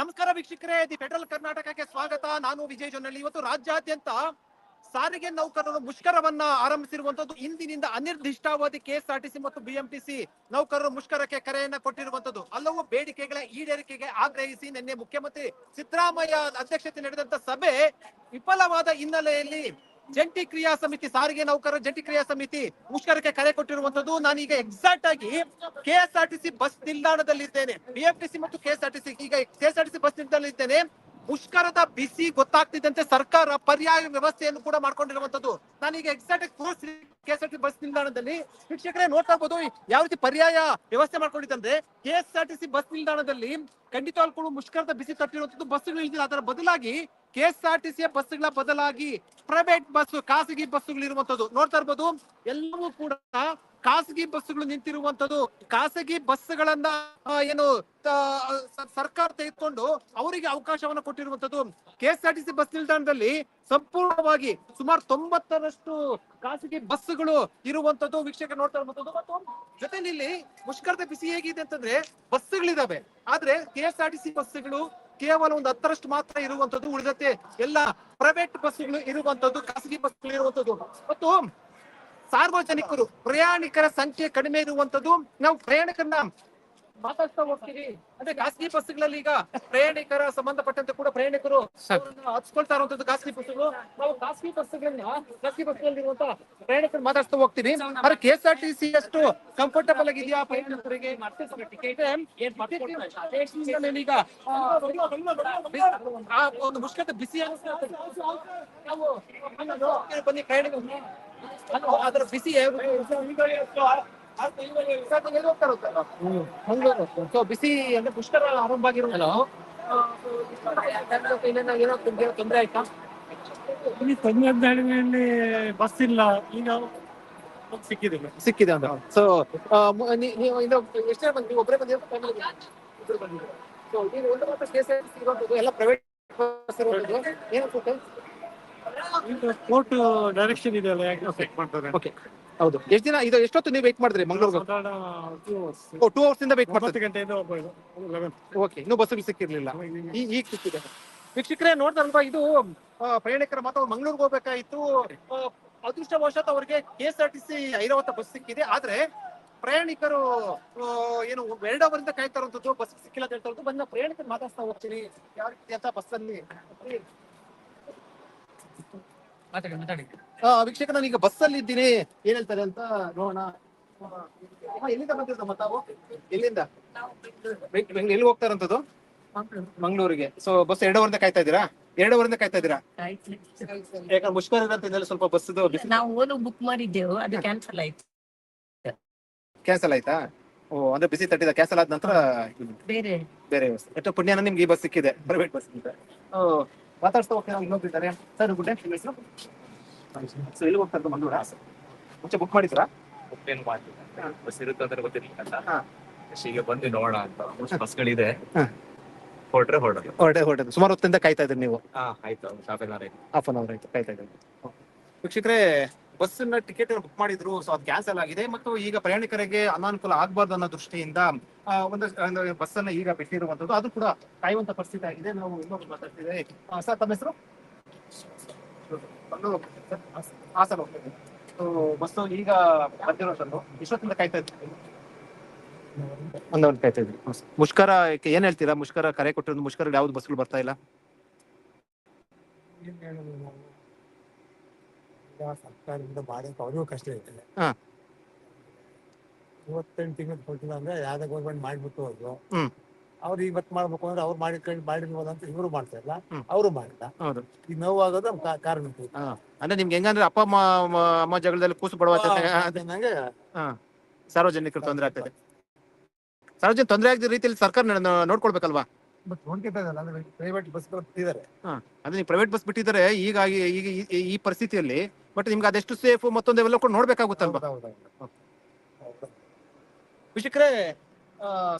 ನಮಸ್ಕಾರ ವೀಕ್ಷಕರೇ, the federal ಕರ್ನಾಟಕಕ್ಕೆ ಸ್ವಾಗತ. ನಾನು ವಿಜಯ್ ಜೊನ್ನಳ್ಳಿ. ಇವತ್ತು ರಾಜ್ಯಾದ್ಯಂತ ಸಾರಿಗೆ ನೌಕರರು ಮುಷ್ಕರವನ್ನ ಆರಂಭಿಸಿರುವಂತದ್ದು ಇಂದಿನಿಂದ ಅನಿರ್ದಿಷ್ಟಾವಧಿ ಕೆಎಸ್ಆರ್ಟಿಸಿ ಮತ್ತು ಬಿಎಂಟಿಸಿ ನೌಕರರು ಮುಷ್ಕರಕ್ಕೆ ಕರೆಯನ್ನ ಕೊಟ್ಟಿರುವಂತದ್ದು ಹಲವು ಬೇಡಿಕೆಗಳ ಈಡೇರಿಕೆಗೆ ಆಗ್ರಹಿಸಿ ನಿನ್ನೆ ಮುಖ್ಯಮಂತ್ರಿ ಸಿದ್ದರಾಮಯ್ಯ ಅಧ್ಯಕ್ಷತೆ ನಡೆದಂತ ಸಭೆ ವಿಫಲವಾದ ಹಿನ್ನೆಲೆಯಲ್ಲಿ ಜಂಟಿ ಕ್ರಿಯಾ ಸಮಿತಿ, ಸಾರಿಗೆ ನೌಕರರ ಜಂಟಿ ಕ್ರಿಯಾ ಸಮಿತಿ ಮುಷ್ಕರಕ್ಕೆ ಕರೆ ಕೊಟ್ಟಿರುವಂತದ್ದು ನಾನೀಗ ಎಕ್ಸಾಕ್ಟ್ ಆಗಿ ಕೆಎಸ್ಆರ್ಟಿಸಿ ಬಸ್ ನಿಲ್ದಾಣದಲ್ಲಿ ಇದ್ದೇನೆ ಬಿಎಫ್ಟಿಸಿ ಮತ್ತು ಕೆಎಸ್ಆರ್ಟಿಸಿ ಈಗ ಕೆಎಸ್ಆರ್ಟಿಸಿ ಬಸ್ ನಿಲ್ದಾಣದಲ್ಲಿದ್ದೇನೆ. ಮುಷ್ಕರದ ಬಿಸಿ ಗೊತ್ತಾಗ್ತಿದ್ದಂತೆ ಸರ್ಕಾರ ಪರ್ಯಾಯ ವ್ಯವಸ್ಥೆಯನ್ನು ಕೂಡ ಮಾಡ್ಕೊಂಡಿರುವಂತದ್ದು ನಾನೀಗ ಎಕ್ಸಾಕ್ಟ್ ಆಗಿ ಆರ್ ಬಸ್ ನಿಲ್ದಾಣದಲ್ಲಿ ಶಿಕ್ಷಕರೇ ನೋಡ್ತಾ ಯಾವ ರೀತಿ ಪರ್ಯಾಯ ವ್ಯವಸ್ಥೆ ಮಾಡ್ಕೊಂಡಿದ್ದಂದ್ರೆ ಕೆಎಸ್ಆರ್ಟಿಸಿ ಬಸ್ ನಿಲ್ದಾಣದಲ್ಲಿ ಖಂಡಿತವಾಗ್ಲೂ ಮುಷ್ಕರದ ಬಿಸಿ ತಟ್ಟಿರುವಂತದ್ದು ಬಸ್ಸುಗಳು ಇಳಿದಿಲ್ಲ ಅದರ ಬದಲಾಗಿ ಕೆಎಸ್ಆರ್ಟಿಸಿಯ ಬಸ್ಗಳ ಬದಲಾಗಿ ಪ್ರೈವೇಟ್ ಬಸ್, ಖಾಸಗಿ ಬಸ್ಸುಗಳು ಇರುವಂತದ್ದು ನೋಡ್ತಾ ಇರ್ಬೋದು, ಎಲ್ಲವೂ ಕೂಡ ಖಾಸಗಿ ಬಸ್ಸುಗಳು ನಿಂತಿರುವಂತದ್ದು, ಖಾಸಗಿ ಬಸ್ಗಳನ್ನ ಏನು ಸರ್ಕಾರ ತೆಗೆದುಕೊಂಡು ಅವರಿಗೆ ಅವಕಾಶವನ್ನ ಕೊಟ್ಟಿರುವಂತದ್ದು, ಕೆಎಸ್ಆರ್ಟಿಸಿ ಬಸ್ ನಿಲ್ದಾಣದಲ್ಲಿ ಸಂಪೂರ್ಣವಾಗಿ ಸುಮಾರು ತೊಂಬತ್ತರಷ್ಟು ಖಾಸಗಿ ಬಸ್ಗಳು ಇರುವಂತದ್ದು ವೀಕ್ಷಕ ನೋಡ್ತಾ ಇರುವಂತದ್ದು ಮತ್ತು ಜೊತೆಲಿ ಇಲ್ಲಿ ಮುಷ್ಕರದ ಬಿಸಿ ಹೇಗಿದೆ ಅಂತಂದ್ರೆ ಬಸ್ಗಳಿದಾವೆ ಆದ್ರೆ ಕೆಎಸ್ಆರ್ಟಿಸಿ ಬಸ್ಗಳು ಕೇವಲ ಒಂದು ಹತ್ತರಷ್ಟು ಮಾತ್ರ ಇರುವಂತದ್ದು ಉಳಿದಂತೆ ಎಲ್ಲ ಪ್ರೈವೇಟ್ ಬಸ್ಸುಗಳು ಇರುವಂತದ್ದು, ಖಾಸಗಿ ಬಸ್ಗಳು ಇರುವಂತದ್ದು. ಮತ್ತು ಸಾರ್ವಜನಿಕರು ಪ್ರಯಾಣಿಕರ ಸಂಖ್ಯೆ ಕಡಿಮೆ ಇರುವಂತದ್ದು ನಾವು ಪ್ರಯಾಣಿಕರನ್ನ ಮಾತಾಡ್ತಾ ಹೋಗ್ತೀವಿ. ಅಂದ್ರೆ ಖಾಸಗಿ ಬಸ್ಗಳಲ್ಲಿ ಈಗ ಪ್ರಯಾಣಿಕರ ಸಂಬಂಧಪಟ್ಟಂತೆ ಕೂಡ ಪ್ರಯಾಣಿಕರು ಹಚ್ಕೊಳ್ತಾ ಇರುವಂತದ್ದು ಖಾಸಗಿ ಬಸ್ಗಳು ನಾವು ಖಾಸಗಿ ಬಸ್ಗಳನ್ನ ಖಾಸಗಿ ಬಸ್ಗಳಲ್ಲಿರುವಂತ ಪ್ರಯಾಣಿಕರು ಮಾತಾಡ್ತಾ ಹೋಗ್ತೀವಿ. ಆದ್ರೆ K S R T C ಅಷ್ಟು ಕಂಫರ್ಟಬಲ್ ಆಗಿದೆಯಾ ಪ್ರಯಾಣಿಕರಿಗೆ? ಈಗ ಒಂದು ಬಿಸಿ ಬನ್ನಿ ಪ್ರಯಾಣಿಕರು ಅದರ ಬಿಸಿ ಸೊ ಬಿಸಿ ಅಂದ್ರೆ ಪುಷ್ಕರ ಆರಂಭ ಆಗಿರೋದು ಏನೋ ತೊಂದರೆ ಆಯ್ತಾ ಇಲ್ಲಿ ತಂತ್ರಜ್ಞಾನದಲ್ಲಿ ಬಸ್ ಇಲ್ಲ. ಈಗ ಸಿಕ್ಕಿದೆ. ಸಿಕ್ಕಿದೆ ಅಂತ ಸೊ ನೀವು ಇದು ಎಷ್ಟೇ ಬಂದ್ರಿ ಒಬ್ಬರೇ ಬಂದಿರೋ ಫ್ಯಾಮಿಲಿ ಬಂದಿದ್ರು ಸೊ ನೀವು ಒಂದು ಮಾತ್ರ ಇರೋದು ಎಲ್ಲ ಪ್ರೈವೇಟ್ ಬಸ್ ಇರೋದು ಏನನ್ಸುತ್ತೆ ಈಗ ಕೋರ್ಟ್ ಡೈರೆಕ್ಷನ್ ಇದೆ ಅಲ್ಲ ಯಾಕೆ ಚೆಕ್ ಮಾಡ್ತಾರೆ? ಓಕೆ ಹೌದು. ಎಷ್ಟು ದಿನ ಇದು ಎಷ್ಟೊತ್ತು ನೀವು ವೇಟ್ ಮಾಡಿದ್ರಿ ಮಂಗಳೂರು ಸಾಧಾರಣ two hours. ಟೂ ಅವರ್ಸ್ ಇಂದ ವೇಟ್ ಮಾಡ್ತಾರೆ ಒಂಬತ್ತು ಗಂಟೆಯಿಂದ ಒಬ್ಬ ಲೆವೆನ್ ಓಕೆ ಇನ್ನೂ ಬಸ್ಸುಗಳು ಸಿಕ್ಕಿರ್ಲಿಲ್ಲ. ಈ ಈಗ ಸಿಕ್ಕಿದೆ ವೀಕ್ಷಕರೇ ನೋಡ್ತಾರಲ್ವಾ ಇದು ಆ, ಪ್ರಯಾಣಿಕರ ಮಾತು ಅವ್ರು ಮಂಗಳೂರಿಗೆ ಹೋಗ್ಬೇಕಾಯ್ತು. ಆ, ಅದೃಷ್ಟವಶಾತ್ ಅವರಿಗೆ K S R T C Airavata bus ಸಿಕ್ಕಿದೆ. ಆದ್ರೆ ಪ್ರಯಾಣಿಕರು ಆ, ಏನು ಎರಡು ಅವರಿಂದ ಕಾಯ್ತಾ ಇರುವಂತದ್ದು ಬಸ್ ಸಿಕ್ಕಿಲ್ಲ ಅಂತ ಹೇಳ್ತಾ ಇರೋದು. ಬಂದ ಪ್ರಯಾಣಿಕರು ಮಾತಾಡ್ತಾ ಹೋಗ್ತೀನಿ. ಯಾವ ರೀತಿ ಅಂತ ಬಸ್ ಅಲ್ಲಿ? ಮಾತಾಡಿ ಮಾತಾಡಿ. ಆ, ವೀಕ್ಷಕ ನಾನು ಈಗ ಬಸ್ ಅಲ್ಲಿ ಇದ್ದೀನಿ. ಏನ್ ಹೇಳ್ತಾರೆ ಅಂತ ನೋಡೋಣ. ಅಮ್ಮ, ಎಲ್ಲಿಂದ ಬಂದಿರೋದಮ್ಮ ತಾವು ಎಲ್ಲಿಂದ? ಬೆಂಗ್- ಬೆಂಗ್- ಎಲ್ಲಿ ಹೋಗ್ತಾರಂತದ್ದು? ಮಂಗಳೂರಿಗೆ. ಸೊ ಬಸ್ ಎರಡೂವರೆಯಿಂದ ಕಾಯ್ತಾ ಇದ್ದೀರಾ? ಎರಡೂವರೆಯಿಂದ ಕಾಯ್ತಾ ಇದ್ದೀರಾ? ಯಾಕಂದ್ರೆ ಮುಷ್ಕರ ಇದೆ ಸ್ವಲ್ಪ ಬಸ್ ನಾವು ಓದು ಬುಕ್ ಮಾಡಿದ್ದೆವು. ಅದು ಕ್ಯಾನ್ಸಲ್ ಆಯ್ತು. ಕ್ಯಾನ್ಸಲ್ ಆಯ್ತಾ? ಓ ಅಂದ್ರೆ ಬಿಸಿ ತಟ್ಟಿದ. ಕ್ಯಾನ್ಸಲ್ ಆದ ನಂತರ ಬೇರೆ. ಬೇರೆ ವ್ಯವಸ್ಥೆ. ಎಷ್ಟು ಪುಣ್ಯನ ನಿಮ್ಗೆ ಈ ಬಸ್ ಸಿಕ್ಕಿದೆ. ಪ್ರೈವೇಟ್ ಬಸ್ ಓ ಮಾತಾಡ್ತಾ ಹೋಗ್ತೀನಿ ಇನ್ನೊಬ್ರಿದ್ದಾರೆ ಸರ್ ಗುಡ್ ಹೆಸರು? ಸೊ ಎಲ್ಲಿ ಹೋಗ್ತಾ ಇರೋದು ಮಂಗಳೂರ? ಮುಂಚೆ ಬುಕ್ ಮಾಡಿದ್ರಾ ಏನು ಮಾಡ್ತಿಲ್ಲ ಬಸ್ ಇರುತ್ತೆ ಅಂತ ಗೊತ್ತಿರ್ಲಿಲ್ಲ. ಹಾ. ಅಷ್ಟೇ ಈಗ ಬಂದು ನೋಡೋಣ ಅಂತ. ಬಸ್ಗಳಿದೆ ಹಾ. ಹೊರಟ್ರೆ ಹೊರಡೋದು. ಹೊರಟೆ ಹೊರಟೆ ಸುಮಾರು ಹೊತ್ತಿಂದ ಕಾಯ್ತಾ ಇದ್ದೀರಿ ನೀವು? ಹಾಂ ಆಯ್ತು. ಹಾಫ್ ಆನ್ ಅವರ್ ಆಯ್ತು. ಹಾಫ್ ಅನ್ ಅವರ್ ಆಯ್ತು ಕಾಯ್ತಾ ಇದ್ದೀನಿ ವೀಕ್ಷಕರೇ ಬಸ್ಸಿನ ಟಿಕೆಟ್ ಬುಕ್ ಮಾಡಿದ್ರು. ಸೊ ಅದು ಕ್ಯಾನ್ಸಲ್ ಆಗಿದೆ. ಮತ್ತು ಈಗ ಪ್ರಯಾಣಿಕರಿಗೆ ಅನಾನುಕೂಲ ಆಗಬಾರ್ದು ಅನ್ನೋ ದೃಷ್ಟಿಯಿಂದ ಒಂದು ಬಸ್ ಅನ್ನ ಈಗ ಬಿಟ್ಟಿರುವಂತದ್ದು ಅದು ಕೂಡ ಕಾಯುವಂತ ಪರಿಸ್ಥಿತಿ ಆಗಿದೆ. ನಾವು ಇನ್ನೊಬ್ರು ಮಾತಾಡ್ತಿದ್ದೇವೆ ಸರ್ ತಮ್ಮ ಹೆಸರು? ಹಾಸನ ಹೋಗ್ತೇವೆ ಸೊ ಬಸ್ಸು ಈಗ ಬಂದಿರೋದನ್ನು ಇಷ್ಟೊತ್ತಿಂದ ಕಾಯ್ತಾ ಇದ್ದೀವಿ ಒಂದೊಂದು ಕಾಯ್ತಾ ಇದ್ರಿ ಮುಷ್ಕರ ಏನ್ ಹೇಳ್ತೀರಾ? ಮುಷ್ಕರ ಕರೆ ಕೊಟ್ಟಿರೋದು ಮುಷ್ಕರ ಯಾವ್ದು ಬಸ್ಗಳು ಬರ್ತಾ ಇಲ್ಲ? ನಾವು? ಸರ್ಕಾರದಿಂದ ಮಾಡೋಕೆ ಅವ್ರಿಗೂ ಕಷ್ಟ ಐತೆ ಹಾ. ಇವತ್ತೆಂಟು ತಿಂಗಳು ಕೊಟ್ಟಿಲ್ಲ ಅಂದ್ರೆ ಯಾವ್ದೇ ಗೌರ್ಮೆಂಟ್ ಮಾಡ್ಬಿಟ್ಟು ಹೋದ್ರು ಹ್ಮ್. ಅವ್ರು ಇವತ್ತು ಮಾಡ್ಬೇಕು ಅಂದ್ರೆ ಅವ್ರು ಮಾಡಿ ಮಾಡಿರ್ಬೋದು ಅಂತ ಇವರು ಮಾಡ್ತಾ ಇಲ್ಲ. ಹ್ಮ್. ಅವರು ಮಾಡಿಲ್ಲ. ಹೌದು. ಈಗ ನೋವಾಗೋದು ನಮ್ ಕಾ- ಕಾರಣ. ಅಂದ್ರೆ ನಿಮ್ಗೆ ಹೆಂಗಂದ್ರೆ ಅಪ್ಪ ಅಮ್ಮ ಮ- ಅಮ್ಮ ಜಗಳದಲ್ಲಿ ಕೂಸು ಬಡವ ಅದೇ ನಂಗೆ ಸಾರ್ವಜನಿಕರು ತೊಂದರೆ ಆಗ್ತದೆ. ಸಾರ್ವಜನಿಕ ತೊಂದರೆ ಆಗದ ರೀತಿಯಲ್ಲಿ ಸರ್ಕಾರ ನೋ- ನೋಡ್ಕೊಳ್ಬೇಕಲ್ವಾ? ಬಟ್ ಇದ್ದಾರೆ. ಅಂದ್ರೆ ಪ್ರೈವೇಟ್ ಬಸ್ಗಳು ಬಿಟ್ಟಿದ್ದಾರೆ. ಅಂದ್ರೆ ನೀವು ಪ್ರೈವೇಟ್ ಬಸ್ ಬಿಟ್ಟಿದ್ದಾರೆ ಈಗ ಈಗ ಈ- ಈ ಪರಿಸ್ಥಿತಿಯಲ್ಲಿ ಬಟ್ ನಿಮ್ಗೆ ಅದೆಷ್ಟು ಸೇಫ್ ಮತ್ತೊಂದು ಇವೆಲ್ಲ ಕೂಡ ನೋಡ್ಬೇಕಾಗುತ್ತಲ್ವಾ? ವಿಶಿಕ್ರೆ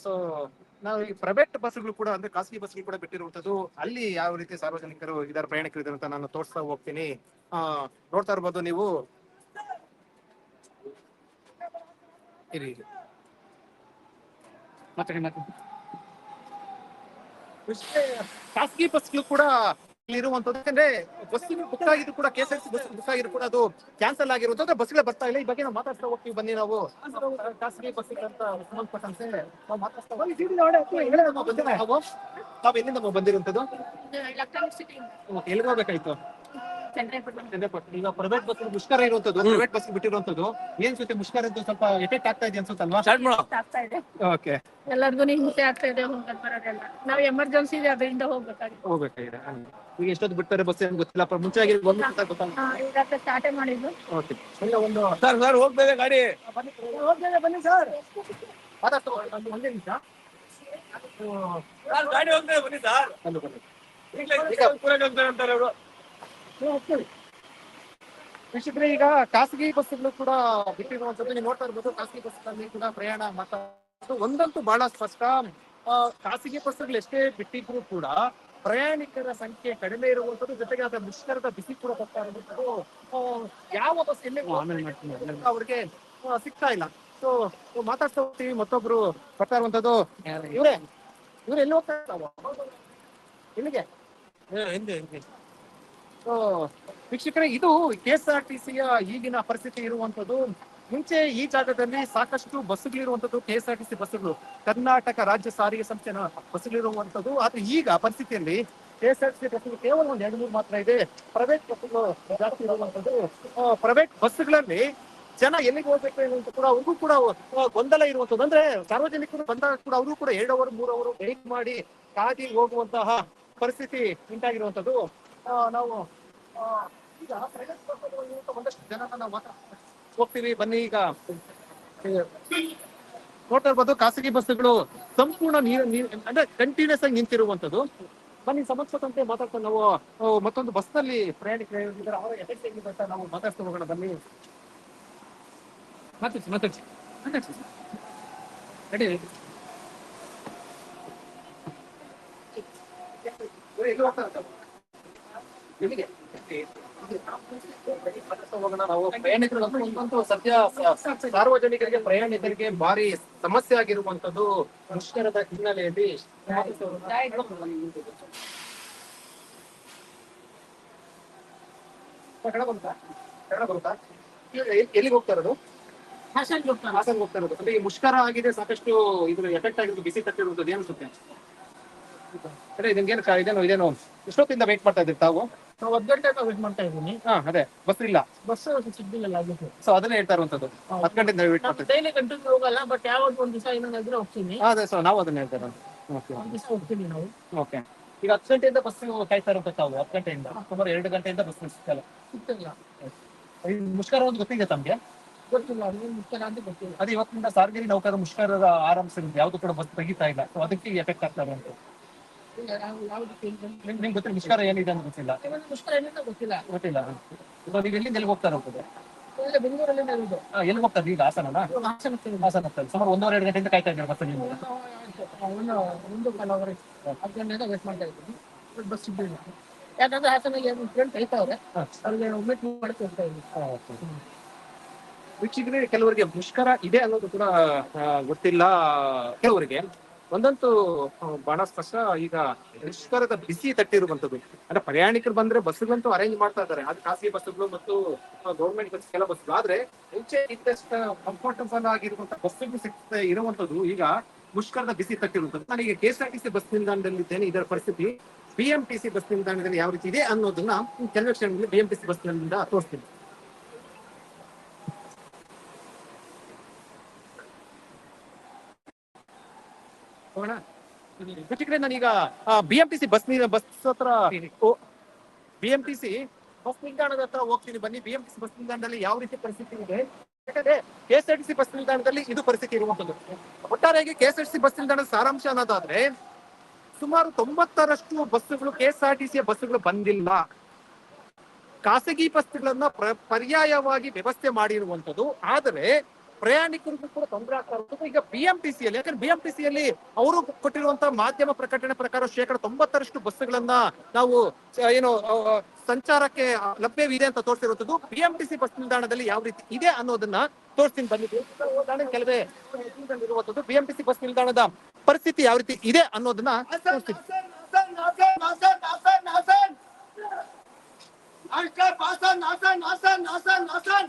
ಸೊ ನಾವು ಈ ಪ್ರೈವೇಟ್ ಬಸ್ಗಳು ಕೂಡ ಅಂದ್ರೆ ಖಾಸಗಿ ಬಸ್ಗಳು ಕೂಡ ಬಿಟ್ಟಿರುವಂತದ್ದು ಅಲ್ಲಿ ಯಾವ ರೀತಿ ಸಾರ್ವಜನಿಕರು ಇದಾರೆ ಪ್ರಯಾಣಿಕರು ಇದಾರೆ ಅಂತ ನಾನು ತೋರಿಸ್ತಾ ಹೋಗ್ತೀನಿ. ಆ ನೋಡ್ತಾ ಇರ್ಬೋದು ನೀವು. ಇರಿ ಖಾಸಗಿ ಬಸ್ಗಳು ಕೂಡ ಇರುವಂತದ್ದು. ಯಾಕಂದ್ರೆ ಬಸ್ ಬುಕ್ ಆಗಿದ್ರು ಕೂಡ K S R C bus book ಆಗಿದ್ರು ಕೂಡ ಅದು ಕ್ಯಾನ್ಸಲ್ ಆಗಿರುವಂತದ್ದು. ಬಸ್ಗಳೇ ಬರ್ತಾ ಇಲ್ಲ. ಈ ಬಗ್ಗೆ ನಾವು ಮಾತಾಡ್ತಾ ಹೋಗ್ತೀವಿ. ಬನ್ನಿ ನಾವು. ಖಾಸಗಿ ಬಸ್ ಅಂತ ಸಂಬಂಧಪಟ್ಟಂತೆ ನಾವು ಮಾತಾಡ್ತಾ ನಾವು ನಾವು? ಎಲ್ಲಿಂದ ನಾವು ಬಂದಿರುವಂತದ್ದು? ಎಲ್ಲಿಗೆ ಹೋಗ್ಬೇಕಾಯ್ತು. ಈಗ ಪ್ರೈವೇಟ್ ಬಸ್ ಮುಷ್ಕರ ಇರುವಂತದ್ದು ಪ್ರೈವೇಟ್ ಬಸ್ ಬಿಟ್ಟಿರುವಂತದ್ದು ಏನ್ ಸುತ್ತೆ ಮುಷ್ಕರ ಇದ್ದು ಸ್ವಲ್ಪ ಎಫೆಕ್ಟ್ ಆಗ್ತಾ ಇದೆ ಅನ್ಸುತ್ತಲ್ವಾ? ಆಗ್ತಾ ಇದೆ. ಓಕೆ ಎಲ್ಲರಿಗೂ ಹಿಂಸೆ ಆಗ್ತಾ ಇದೆ ಹೋಗಕ್ ಬರೋದೆಲ್ಲ. ನಾವು ಎಮರ್ಜೆನ್ಸಿ ಇದೆ ಅದರಿಂದ ಹೋಗ್ಬೇಕಾಗಿದೆ. ಹೋಗ್ಬೇಕಾಗಿದೆ ಈಗ ಎಷ್ಟೊತ್ತು ಬಿಡ್ತಾರೆ ಬಸ್ ಏನ್ ಗೊತ್ತಿಲ್ಲ ಪ- ಮುಂಚೆ ಆಗಿ ಒಂದು ಗೊತ್ತಾಗ ಹಾ, ಈಗ ಸ್ಟಾರ್ಟೇ ಮಾಡಿದ್ದು. ಓಕೆ ಇಲ್ಲ ಒಂದು ಸರ್ ಸರ್ ಹೋಗ್ಬೇಡ ಗಾಡಿ. ಹೋಗ್ತೇನೆ ಬನ್ನಿ ಸರ್ ಆದಷ್ಟು ಒಂದು ಒಂದೇ ನಿಮಿಷ. ಸರ್ ಗಾಡಿ ಹೋಗ್ತೇವೆ ಬನ್ನಿ ಸರ್ ಬಂದು ಬನ್ನಿ. ಈಗ ಪೂರೈಕೆ ಹೋಗ್ತೇವೆ ವೀಕ್ಷಕರೇ ಈಗ ಖಾಸಗಿ ಬಸ್ಗಳು ಕೂಡ ಬಿಟ್ಟಿರುವಂತದ್ದು ನೀವು ನೋಡ್ತಾ ಇರ್ಬೋದು ಖಾಸಗಿ ಬಸ್ಗಳಲ್ಲಿ ಕೂಡ ಪ್ರಯಾಣ ಇರೋದು. ಒಂದಂತೂ ಬಹಳ ಸ್ಪಷ್ಟ. ಖಾಸಗಿ ಬಸ್ಗಳು ಎಷ್ಟೇ ಬಿಟ್ಟಿದ್ರು ಕೂಡ ಪ್ರಯಾಣಿಕರ ಸಂಖ್ಯೆ ಕಡಿಮೆ ಇರುವಂತದ್ದು ಜೊತೆಗೆ ಅದರ ಮುಷ್ಕರದ ಬಿಸಿ ಕೂಡ ಬರ್ತಾ ಇರುವಂತದ್ದು ಯಾವ ಬಸ್ ಎಲ್ಲಿ ಅವ್ರಿಗೆ ಸಿಗ್ತಾ ಇಲ್ಲ. ಸೊ ಮಾತಾಡ್ತಾ ಹೋಗ್ತೀವಿ ಮತ್ತೊಬ್ರು ಬರ್ತಾ ಇರುವಂತದ್ದು ಇವ್ರೆ ಇವ್ರು ಎಲ್ಲಿ ಹೋಗ್ತಾ ಇರ್ತಾವ ಎಲ್ಲಿಗೆ? ಹಿಂದೆ ಹಿಂದೆ. ಸೊ ವೀಕ್ಷಕರೇ, ಇದು ಕೆ ಎಸ್ ಆರ್ ಟಿ ಸಿಯ ಈಗಿನ ಪರಿಸ್ಥಿತಿ ಇರುವಂತದ್ದು ಮುಂಚೆ ಈ ಜಾಗದಲ್ಲಿ ಸಾಕಷ್ಟು ಬಸ್ಸುಗಳಿರುವಂತದ್ದು K S R T C ಬಸ್ಸುಗಳು. ಕರ್ನಾಟಕ ರಾಜ್ಯ ಸಾರಿಗೆ ಸಂಸ್ಥೆನ ಬಸ್ಸುಗಳಿರುವಂತದ್ದು ಆದ್ರೆ ಈಗ ಪರಿಸ್ಥಿತಿಯಲ್ಲಿ K S R T C ಬಸ್ಸುಗಳು ಕೇವಲ ಒಂದು ಎರಡು ಮೂರು ಮಾತ್ರ ಇದೆ. ಪ್ರೈವೇಟ್ ಬಸ್ಸುಗಳು ಜಾಸ್ತಿ ಇರುವಂತದ್ದು ಪ್ರೈವೇಟ್ ಬಸ್ಸುಗಳಲ್ಲಿ ಜನ ಎಲ್ಲಿಗೆ ಹೋಗ್ಬೇಕು ಅಂತ ಕೂಡ ಅವ್ರಿಗೂ ಕೂಡ ಗೊಂದಲ ಇರುವಂತದ್ದು ಅಂದ್ರೆ ಸಾರ್ವಜನಿಕರು ಬಂದಾಗ ಕೂಡ ಅವರು ಕೂಡ ಎರಡು ಅವರ್ ಮೂರು ಅವರು ವೆಯ್ಟ್ ಮಾಡಿ ಕಾದಿ ಹೋಗುವಂತಹ ಪರಿಸ್ಥಿತಿ ಉಂಟಾಗಿರುವಂತದ್ದು ನಾವು ಈಗ ಪ್ರೈವೇಟ್ ಒಂದಷ್ಟು ಜನ ನಾವು ಹೋಗ್ತೀವಿ. ಬನ್ನಿ ಈಗ ನೋಡ್ತಾ ಇರ್ಬೋದು ಖಾಸಗಿ ಬಸ್ಗಳು ಸಂಪೂರ್ಣ ನೀರು ಅಂದ್ರೆ ಕಂಟಿನ್ಯೂಸ್ ಆಗಿ ನಿಂತಿರುವಂತದ್ದು ಬನ್ನಿ ಸಂಬಂಧಪಟ್ಟಂತೆ ಮಾತಾಡ್ತಾ ನಾವು ಮತ್ತೊಂದು ಬಸ್ನಲ್ಲಿ ಪ್ರಯಾಣಿಕರು ಅವರ ಎಫೆಕ್ಟ್ ಹೇಗಿದೆ ಅಂತ ನಾವು ಮಾತಾಡ್ತಾ ಹೋಗೋಣ. ಬನ್ನಿ. ಮಾತಾಡ್ಸಿ ಮಾತಾಡ್ಸಿ ಮಾತಾಡ್ಸಿ. ರೆಡಿ ನಾವು ಪ್ರಯಾಣಿಕರು ಒಂದು ಸದ್ಯ ಸಾರ್ವಜನಿಕರಿಗೆ ಪ್ರಯಾಣಿಕರಿಗೆ ಭಾರಿ ಸಮಸ್ಯೆ ಆಗಿರುವಂತದ್ದು ಮುಷ್ಕರದ ಹಿನ್ನೆಲೆಯಲ್ಲಿ ಎಲ್ಲಿಗೆ ಹೋಗ್ತಾ ಇರೋದು? ಹಾಸನ್ ಹೋಗ್ತಾ ಇರೋದು. ಅಂದ್ರೆ ಈ ಮುಷ್ಕರ ಆಗಿದೆ ಸಾಕಷ್ಟು ಇದ್ರ ಎಫೆಕ್ಟ್ ಆಗಿರೋದು ಬಿಸಿ ತಟ್ಟಿರುವಂತದ್ದು ಏನ್ ಅನ್ಸುತ್ತೆ? ಅದೇ ಇದೇನು ಇದೇನು ಇದೇನು ಎಷ್ಟೊತ್ತಿಂದ ವೇಟ್ ಮಾಡ್ತಾ ಇದ್ದೀರಿ ತಾವು? ನಾವು ಹತ್ತು ಗಂಟೆ ವೇಟ್ ಮಾಡ್ತಾ ಇದ್ದೀನಿ. ಹಾ ಅದೇ. ಬಸ್ ಇಲ್ಲ. ಬಸ್ ಸಿಗ್ಲಿಲ್ಲ ಆಗಿತ್ತು ಸೊ ಅದನ್ನೇ ಹೇಳ್ತಾ ಇರುವಂತದ್ದು. ಹತ್ತು ಗಂಟೆಯಿಂದ ವೇಟ್ ಮಾಡ್ತಾ ಇದ್ದೀವಿ ಡೈಲಿ ಕಂಟಿನ್ಯೂ ಹೋಗಲ್ಲ ಬಟ್ ಯಾವತ್ತು ಒಂದ್ ದಿವಸ ಏನಾದ್ರು ಹೋಗ್ತೀನಿ. ಹಾ, ಅದೇ. ಸೊ ನಾವು ಅದನ್ನ ಹೇಳ್ತಾ ಇರೋದು. ಓಕೆ ಒಂದ್ ದಿವಸ ಹೋಗ್ತೀನಿ ನಾವು. ಓಕೆ ಈಗ ಹತ್ತು ಗಂಟೆಯಿಂದ ಬಸ್ ಕಾಯ್ತಾ ಇರುತ್ತೆ ತಾವು ಹತ್ತು ಗಂಟೆಯಿಂದ. ಸುಮಾರು ಎರಡು ಗಂಟೆಯಿಂದ ಬಸ್ ಸಿಕ್ಕಲ್ಲ ಸಿಗ್ತಿಲ್ಲ. ಈ ಮುಷ್ಕರ ಒಂದು ಗೊತ್ತಿದೆ ತಮ್ಗೆ? ಗೊತ್ತಿಲ್ಲ ಅದೇ ಮುಖ್ಯನ ಅಂತ ಗೊತ್ತಿಲ್ಲ. ಅದು ಇವತ್ತಿನಿಂದ ಸಾರ್ವಜನಿಕ ನೌಕರರ ಮುಷ್ಕರದ ಆರಂಭಿಸಿರೋದು ಯಾವ್ದು ಕೂಡ ಬಸ್ ತೆಗಿತಾ ಇಲ್ಲ. ಸೊ ಅದಕ್ಕೆ ಎಫೆಕ್ಟ್ ಆಗ್ತಾ ಇಲ್ಲ, ಯಾವ- ಯಾವ್ದು ನಿಮ್ಗೆ ಗೊತ್ತಿಲ್ಲ. ಮುಷ್ಕರ ಏನಿದೆ ಅಂತ ಗೊತ್ತಿಲ್ಲ? ಇವತ್ತು ಮುಷ್ಕರ ಏನಿದೆ ಗೊತ್ತಿಲ್ಲ. ಗೊತ್ತಿಲ್ಲ. ಇವಾಗ ನೀವು ಎಲ್ಲಿಂದ ಎಲ್ಲಿಗೆ ಹೋಗ್ತಾರೆ ಹೋಗ್ತದೆ ಇಲ್ಲೇ ಬೆಂಗಳೂರಲ್ಲಿ ಇರೋದು. ಎಲ್ಲಿ ಹೋಗ್ತಾರೆ ಈಗ ಹಾಸನ ಇವಾಗ ಹಾಸನ. ಹಾಸನ ಸುಮಾರು ಒಂದೂವರೆ ಎರಡು ಗಂಟೆಯಿಂದ ಕಾಯ್ತಾ ಇದ್ದಾರೆ ಬಸ್ ನೀವು? ಒಂದು ಒಂದು ಕಾಲ ಅವರೇ ಹತ್ತು ಗಂಟೆಯಿಂದ ವೇಟ್ ಮಾಡ್ತಾ ಇದ್ದೀನಿ. ಬಸ್ ಸಿಗ್ಲಿಲ್ಲ ಯಾಕಂದ್ರೆ ಹಾಸನಲ್ಲಿ ಫ್ರೆಂಡ್ ಕೈತಾವ್ರೆ. ಅವ್ರಿಗೆ ಒಮ್ಮೆ ಮಾಡ್ತಾ ಇದ್ದೀನಿ. ವೀಕ್ಷಕರೇ ಕೆಲವರಿಗೆ ಮುಷ್ಕರ ಇದೆ ಅನ್ನೋದು ಕೂಡ ಗೊತ್ತಿಲ್ಲ ಕೆಲವರಿಗೆ. ಒಂದಂತೂ ಬಹಳ ಸ್ಪಷ್ಟ. ಈಗ ಮುಷ್ಕರದ ಬಿಸಿ ತಟ್ಟಿರುವಂತದ್ದು ಅಂದ್ರೆ ಪ್ರಯಾಣಿಕರು ಬಂದ್ರೆ ಬಸ್ಗಳಂತೂ ಅರೇಂಜ್ ಮಾಡ್ತಾ ಇದ್ದಾರೆ. ಅದು ಖಾಸಗಿ ಬಸ್ಗಳು ಮತ್ತು ಗೌರ್ಮೆಂಟ್ ಬಸ್, ಕೆಲ ಬಸ್ಗಳು ಆದ್ರೆ ಮುಂಚೆ ಇದ್ದಷ್ಟು ಕಂಫರ್ಟಬಲ್ ಆಗಿರುವಂತ ಬಸ್ಗಳು ಸಿಗ್ತಾ ಇರುವಂತದ್ದು ಈಗ ಮುಷ್ಕರದ ಬಿಸಿ ತಟ್ಟಿರುವಂತದ್ದು ನಾನೀಗ K S R T C bus ನಿಲ್ದಾಣದಲ್ಲಿದ್ದೇನೆ. ಇದರ ಪರಿಸ್ಥಿತಿ ಬಿಎಂಟಿಸಿ ಬಸ್ ನಿಲ್ದಾಣದಲ್ಲಿ ಯಾವ ರೀತಿ ಇದೆ ಅನ್ನೋದನ್ನ ಕೆಲವೇ ಕ್ಷಣದಲ್ಲಿ B M T C bus ನಿಲ್ದಾಣದಿಂದ ತೋರಿಸ್ತೀನಿ. ಹೋಗೋಣ ವೀಕ್ಷಕರೇ ನಾನೀಗ ಬಿಎಂಟಿಸಿ ಬಸ್ ಬಸ್ ಹತ್ರ ಬಿಎಂಟಿಸಿ ಬಸ್ ನಿಲ್ದಾಣದ ಹತ್ರ ಹೋಗ್ತೀನಿ. ಬನ್ನಿ ಬಿಎಂಟಿಸಿ ಬಸ್ ನಿಲ್ದಾಣದಲ್ಲಿ ಯಾವ ರೀತಿ ಪರಿಸ್ಥಿತಿ ಇದೆ? ಯಾಕಂದ್ರೆ ಸಿ ಬಸ್ ನಿಲ್ದಾಣದಲ್ಲಿ ಇದು ಪರಿಸ್ಥಿತಿ ಇರುವಂತದ್ದು ಒಟ್ಟಾರೆಯಾಗಿ ಕೆಎಸ್ಆರ್ಟಿಸಿ ಬಸ್ ನಿಲ್ದಾಣದ ಸಾರಾಂಶ ಅನ್ನೋದಾದ್ರೆ, ಸುಮಾರು ತೊಂಬತ್ತರಷ್ಟು ಬಸ್ಸುಗಳು ಕೆಎಸ್ಆರ್ಟಿಸಿಯ ಬಸ್ಸುಗಳು ಬಂದಿಲ್ಲ. ಖಾಸಗಿ ಬಸ್ಗಳನ್ನ ಪರ್ಯಾಯವಾಗಿ ವ್ಯವಸ್ಥೆ ಮಾಡಿರುವಂತದ್ದು ಆದರೆ ಪ್ರಯಾಣಿಕರಿಗೂ ಕೂಡ ತೊಂದರೆ ಆಗ್ತಾ ಇರೋದು ಈಗ ಸಿಯಲ್ಲಿ ಯಾಕಂದ್ರೆ ಬಿಎಂಟಿಸಿ ಸಿಯಲ್ಲಿ ಅವರು ಕೊಟ್ಟಿರುವಂತಹ ಮಾಧ್ಯಮ ಪ್ರಕಟಣೆ ಪ್ರಕಾರ ಶೇಕಡ ತೊಂಬತ್ತರಷ್ಟು ಬಸ್ಸುಗಳನ್ನ ನಾವು ಏನು ಸಂಚಾರಕ್ಕೆ ಲಭ್ಯವಿದೆ ಅಂತ ತೋರಿಸಿರುವಂತದ್ದು ಬಿಎಂಟಿಸಿ ಬಸ್ ನಿಲ್ದಾಣದಲ್ಲಿ ಯಾವ ರೀತಿ ಇದೆ ಅನ್ನೋದನ್ನ ತೋರಿಸ್ತೀನಿ ಬಂದಿದ್ದು ಉದಾಹರಣೆ ಕೆಲವೇ ಇರುವಂತದ್ದು ಬಿಎಂಟಿಸಿ ಬಸ್ ನಿಲ್ದಾಣದ ಪರಿಸ್ಥಿತಿ ಯಾವ ರೀತಿ ಇದೆ ಅನ್ನೋದನ್ನ ತೋರಿಸ್ತೀನಿ ನಾಸನ್ ನಾಸನ್ ಹಾಸನ್ ಹಾಸನ್ ಹಾಸನ್ ಪಾಸನ್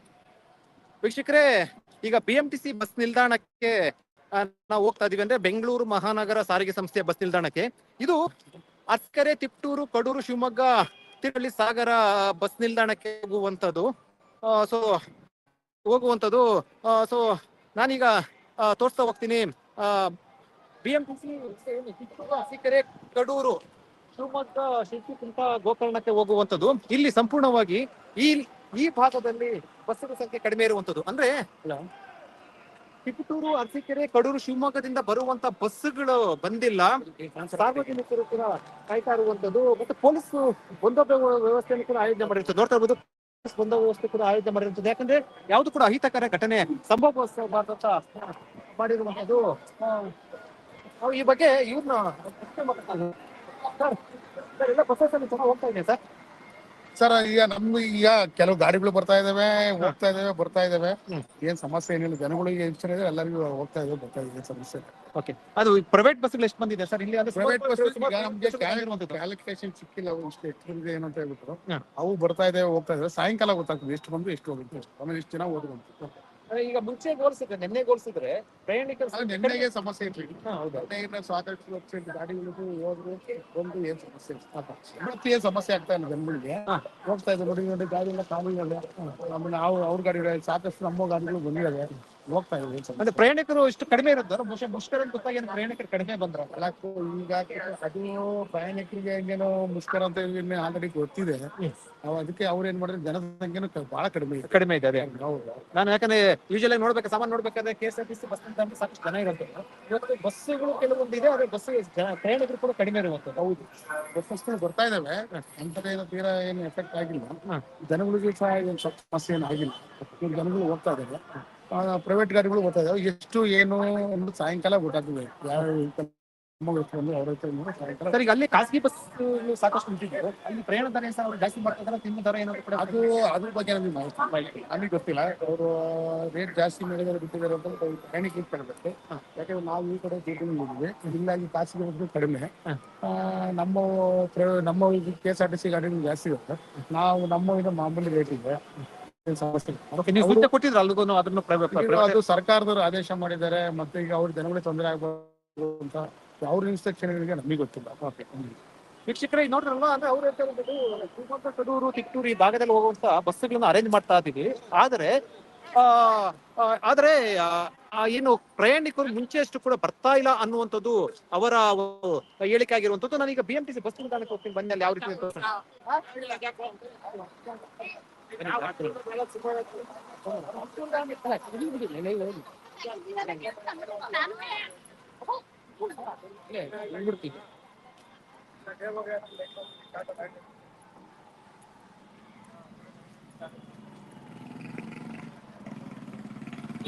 ವೀಕ್ಷಕರೇ, ಈಗ ಬಿ ಎಂಟಿಸಿ ಬಸ್ ನಿಲ್ದಾಣಕ್ಕೆ ನಾವು ಹೋಗ್ತಾ ಇದೀವಿ ಅಂದ್ರೆ ಬೆಂಗಳೂರು ಮಹಾನಗರ ಸಾರಿಗೆ ಸಂಸ್ಥೆಯ ಬಸ್ ನಿಲ್ದಾಣಕ್ಕೆ. ಇದು ಅಸ್ಕರೆ, ತಿಪ್ಟೂರು, ಕಡೂರು, ಶಿವಮೊಗ್ಗ ತಿರುಳಿ ಸಾಗರ ಬಸ್ ನಿಲ್ದಾಣಕ್ಕೆ ಹೋಗುವಂತದ್ದು ಸೊ ಹೋಗುವಂತದ್ದು ಸೊ ನಾನೀಗ ತೋರಿಸ್ತಾ ಹೋಗ್ತೀನಿ. ಬಿಎಂಟಿಸಿ ಅಸ್ಕರೆ, ಕಡೂರು, ಶಿವಮೊಗ್ಗ ಶಿಲ್ಪಿಕುಂಟ ಗೋಕರ್ಣಕ್ಕೆ ಹೋಗುವಂತದ್ದು ಇಲ್ಲಿ ಸಂಪೂರ್ಣವಾಗಿ ಈ ಈ ಭಾಗದಲ್ಲಿ ಬಸ್ಸುಗಳ ಸಂಖ್ಯೆ ಕಡಿಮೆ ಇರುವಂತದ್ದು. ಅಂದ್ರೆ ತಿಪಟೂರು ಅರಸೀಕೆರೆ ಕಡೂರು ಶಿವಮೊಗ್ಗದಿಂದ ಬರುವಂತ ಬಸ್ಸುಗಳು ಬಂದಿಲ್ಲ. ಸಾರ್ವಜನಿಕರು ಕೂಡ ಕಾಯ್ತಾ ಇರುವಂತದ್ದು. ಮತ್ತೆ ಪೊಲೀಸ್ ಒಂದೊಬ್ಬ ವ್ಯವಸ್ಥೆಯನ್ನು ಕೂಡ ಆಯೋಜನೆ ಮಾಡಿರ್ತದೆ ನೋಡ್ತಾ ಇರ್ಬೋದು ಪೊಲೀಸ್ ವ್ಯವಸ್ಥೆ ಕೂಡ ಆಯೋಜನೆ ಮಾಡಿರುತ್ತದೆ ಯಾಕಂದ್ರೆ ಯಾವ್ದು ಕೂಡ ಅಹಿತಕರ ಘಟನೆ ಸಂಭವಿಸಬಾರ್ದಂತ ಮಾಡಿರುವಂತದ್ದು. ನಾವು ಈ ಬಗ್ಗೆ ಇವ್ರನ್ನ ಸರ್ ಸರ್ ಎಲ್ಲ ಚೆನ್ನಾಗಿ ಹೋಗ್ತಾ ಇದೆ ಸರ್? ಸರ್ ಈಗ ನಮ್ಗೆ ಈಗ ಕೆಲವು ಗಾಡಿಗಳು ಬರ್ತಾ ಇದಾವೆ ಹೋಗ್ತಾ ಇದಾವೆ ಬರ್ತಾ ಇದಾವೆ. ಏನ್ ಸಮಸ್ಯೆ ಏನಿಲ್ಲ. ಜನಗಳಿಗೆ ಹೆಚ್ಚಿನ ಇದೆ ಎಲ್ಲರಿಗೂ ಹೋಗ್ತಾ ಇದಾವೆ ಬರ್ತಾ ಇದೆ ಸಮಸ್ಯೆ. ಓಕೆ ಅದು ಪ್ರೈವೇಟ್ ಬಸ್ಗಳು ಎಷ್ಟು ಬಂದಿದೆ ಸರ್? ಇಲ್ಲಿ ಅಂದ್ರೆ ಪ್ರೈವೇಟ್ ಬಸ್ ನಮ್ಗೆ ಸುಮಾರು ಸಿಕ್ಕಿಲ್ಲ ಅವು ಇಷ್ಟು ಎಷ್ಟು ಏನು ಅಂತ ಹೇಳ್ಬಿಟ್ಟು ಅವು ಬರ್ತಾ ಇದಾವೆ ಹೋಗ್ತಾ ಇದಾವೆ. ಸಾಯಂಕಾಲ ಗೊತ್ತಾಗ್ತದೆ ಎಷ್ಟು ಬಂದು ಎಷ್ಟು ಹೋಗುತ್ತೆ. ಆಮೇಲೆ ಎಷ್ಟು ಜನ ಅಂದ್ರೆ ಈಗ ಮುಂಚೆ ಗೋಲ್ಸಿದ್ರೆ ನಿನ್ನೆ ಗೋಲ್ಸಿದ್ರೆ ಪ್ರಯಾಣಿಕರ ನಿನ್ನೆಗೆ ಸಮಸ್ಯೆ ಇರ್ಲಿಲ್ಲ ಹಾ, ಹೌದಾ. ಸಾಕಷ್ಟು ವೆಬ್ಸೈಟ್ ಗಾಡಿಗಳಿಗೂ ಹೋದ್ರು ಒಂದು ಏನ್ ಸಮಸ್ಯೆ ಇಲ್ಲ ಇವತ್ತು ಏನ್ ಸಮಸ್ಯೆ ಆಗ್ತಾ ಇಲ್ಲ ಜನಗಳಿಗೆ ಹಾ. ಹೋಗ್ತಾ ಇದ್ದಾರೆ ನೋಡಿ ನೋಡಿ ಗಾಡಿ ಎಲ್ಲ ಖಾಲಿ ಇದೆ. ಆಮೇಲೆ ನಾವು ಅವ್ರ ಗಾಡಿಗಳು ಸಾಕಷ್ಟು ನಮ್ಮ ಗಾಡಿಗಳು ಬಂದಿದ್ದಾವೆ. ಹೋಗ್ತಾ ಇದೆ ಏನ್ ಅಂದ್ರೆ ಪ್ರಯಾಣಿಕರು ಇಷ್ಟು ಕಡಿಮೆ ಇರೋದು. ಬಹುಶಃ ಮುಷ್ಕರ ಗೊತ್ತಾಗಿ ಏನು ಪ್ರಯಾಣಿಕರು ಕಡಿಮೆ ಬಂದ್ರ. ಅಲ್ಲ, ಈಗ ಅದು ಪ್ರಯಾಣಿಕರಿಗೆ ಹೆಂಗೇನು ಮುಷ್ಕರ ಅಂತ ಆಲ್ರೆಡಿ ಗೊತ್ತಿದೆ. ಅದಕ್ಕೆ ಅವ್ರು ಏನ್ ಮಾಡಿದ್ರೆ? ಜನಸಂಖ್ಯೆನೂ ಕ- ಬಹಳ ಕಡಿಮೆ ಇದೆ. ಕಡಿಮೆ ಇದೆ ಹೌದು. ನಾನು ಯಾಕಂದ್ರೆ ಯೂಶಲಿ ನೋಡ್ಬೇಕು ಸಾಮಾನ್ ನೋಡ್ಬೇಕಾದ್ರೆ K S R T C bus ಅಂತ ಸಾಕಷ್ಟು ಜನ ಇರುತ್ತೆ ಇವತ್ತು ಬಸ್ಸುಗಳು ಕೆಲವೊಂದು ಇದೆ ಆದ್ರೆ ಬಸ್ ಪ್ರಯಾಣಿಕರು ಕೂಡ ಕಡಿಮೆ ಇರುವಂತದ್ದು. ಹೌದು. ಬಸ್ಸಸ್ಗಳು ಬರ್ತಾ ಇದಾವೆ. ಅಂತದೇನು ತೀರಾ ಏನು ಎಫೆಕ್ಟ್ ಆಗಿಲ್ಲ. ಜನಗಳಿಗೆ ಸಹ ಏನು ಸ್ವಲ್ಪ ಸಮಸ್ಯೆ ಏನು ಆಗಿಲ್ಲ. ಇವ್ರು ಜನಗಳು ಹೋಗ್ತಾ ಇದಾವೆ ಪ್ರೈವೇಟ್ ಗಾಡಿಗಳು ಬರ್ತಾ ಇದಾವೆ. ಎಷ್ಟು ಏನು ಒಂದು ಸಾಯಂಕಾಲ ಗೊತ್ತಾಗ್ತದೆ ಯಾವ ಸರ್ ಈಗ ಅಲ್ಲಿ ಖಾಸಗಿ ಬಸ್ ಸಾಕಷ್ಟು ನಿಂತಿದೆ ಅಲ್ಲಿ ಪ್ರಯಾಣ ದರ ಸರ್ ಅವ್ರು ಜಾಸ್ತಿ ಮಾಡ್ತಾರೆ ತಿಂಗಳ ದರ ಏನಾದ್ರು ಕೂಡ ಅದು ಅದ್ರ ಬಗ್ಗೆ ನಮಗೆ ಮಾಹಿತಿ ಅಲ್ಲಿ ಗೊತ್ತಿಲ್ಲ. ಅವರು ರೇಟ್ ಜಾಸ್ತಿ ಮಾಡಿದಾರೆ ಬಿಟ್ಟಿದ್ದಾರೆ ಅಂತ ಪ್ರಯಾಣಿಕ ಕೇಳಬೇಕು ಯಾಕಂದ್ರೆ ನಾವು ಈ ಕಡೆ ದುಡ್ಡು ಹಿಂಗಾಗಿ ಖಾಸಗಿ ಬಸ್ ಕಡಿಮೆ. ನಮ್ಮ ನಮ್ಮ K S R T C ಗಾಡಿಗಳು ಜಾಸ್ತಿ ಇರುತ್ತೆ. ನಾವು ನಮ್ಮ ಇದು ಮಾಮೂಲಿ ರೇಟ್ ಇದೆ. ಸಮಸ್ಯೆ ಇಲ್ಲ. Okay, ನೀವು ಸೂಚನೆ ಕೊಟ್ಟಿದ್ರು ಅದನ್ನು ಈಗ ಅದು ಸರ್ಕಾರದವರು ಆದೇಶ ಮಾಡಿದ್ದಾರೆ ಮತ್ತೆ ಈಗ ಅವ್ರ ಜನಗಳಿಗೆ ತೊಂದರೆ ಆಗ್ಬಾರ್ದು ಅಂತ ಅವ್ರ ಇನ್ಸ್ಟ್ರಕ್ಷನ್ಗಳಿಗೆ ನಮಗೆ ಗೊತ್ತಿಲ್ಲ. ವೀಕ್ಷಕರೇ ಈಗ ನೋಡ್ರಲ್ವಾ? ಅಂದ್ರೆ ಅವ್ರು ಹೇಳ್ತಾ ಇರೋದು ಶಿವಮೊಗ್ಗ ಕಡೂರು ತಿಟ್ಟೂರು ಈ ಭಾಗದಲ್ಲಿ ಹೋಗುವಂತ ಬಸ್ಗಳನ್ನ ಅರೇಂಜ್ ಮಾಡ್ತಾ ಇದೀವಿ ಆದ್ರೆ ಆ ಆ, ಆದ್ರೆ ಆ, ಆ ಏನು ಪ್ರಯಾಣಿಕರು ಮುಂಚೆ ಅಷ್ಟು ಕೂಡ ಬರ್ತಾ ಇಲ್ಲ ಅನ್ನುವಂಥದ್ದು ಅವರ ಒಂದು ಹೇಳಿಕೆ ಆಗಿರುವಂತದ್ದು ನಾನೀಗ B M T C bus ನಿಲ್ದಾಣಕ್ಕೆ ಹೋಗ್ತೀನಿ. ಬನ್ನಿ ಅಲ್ಲಿ ಯಾವ ರೀತಿ ಅಂತ. ತೋರ್ಸೋಣ.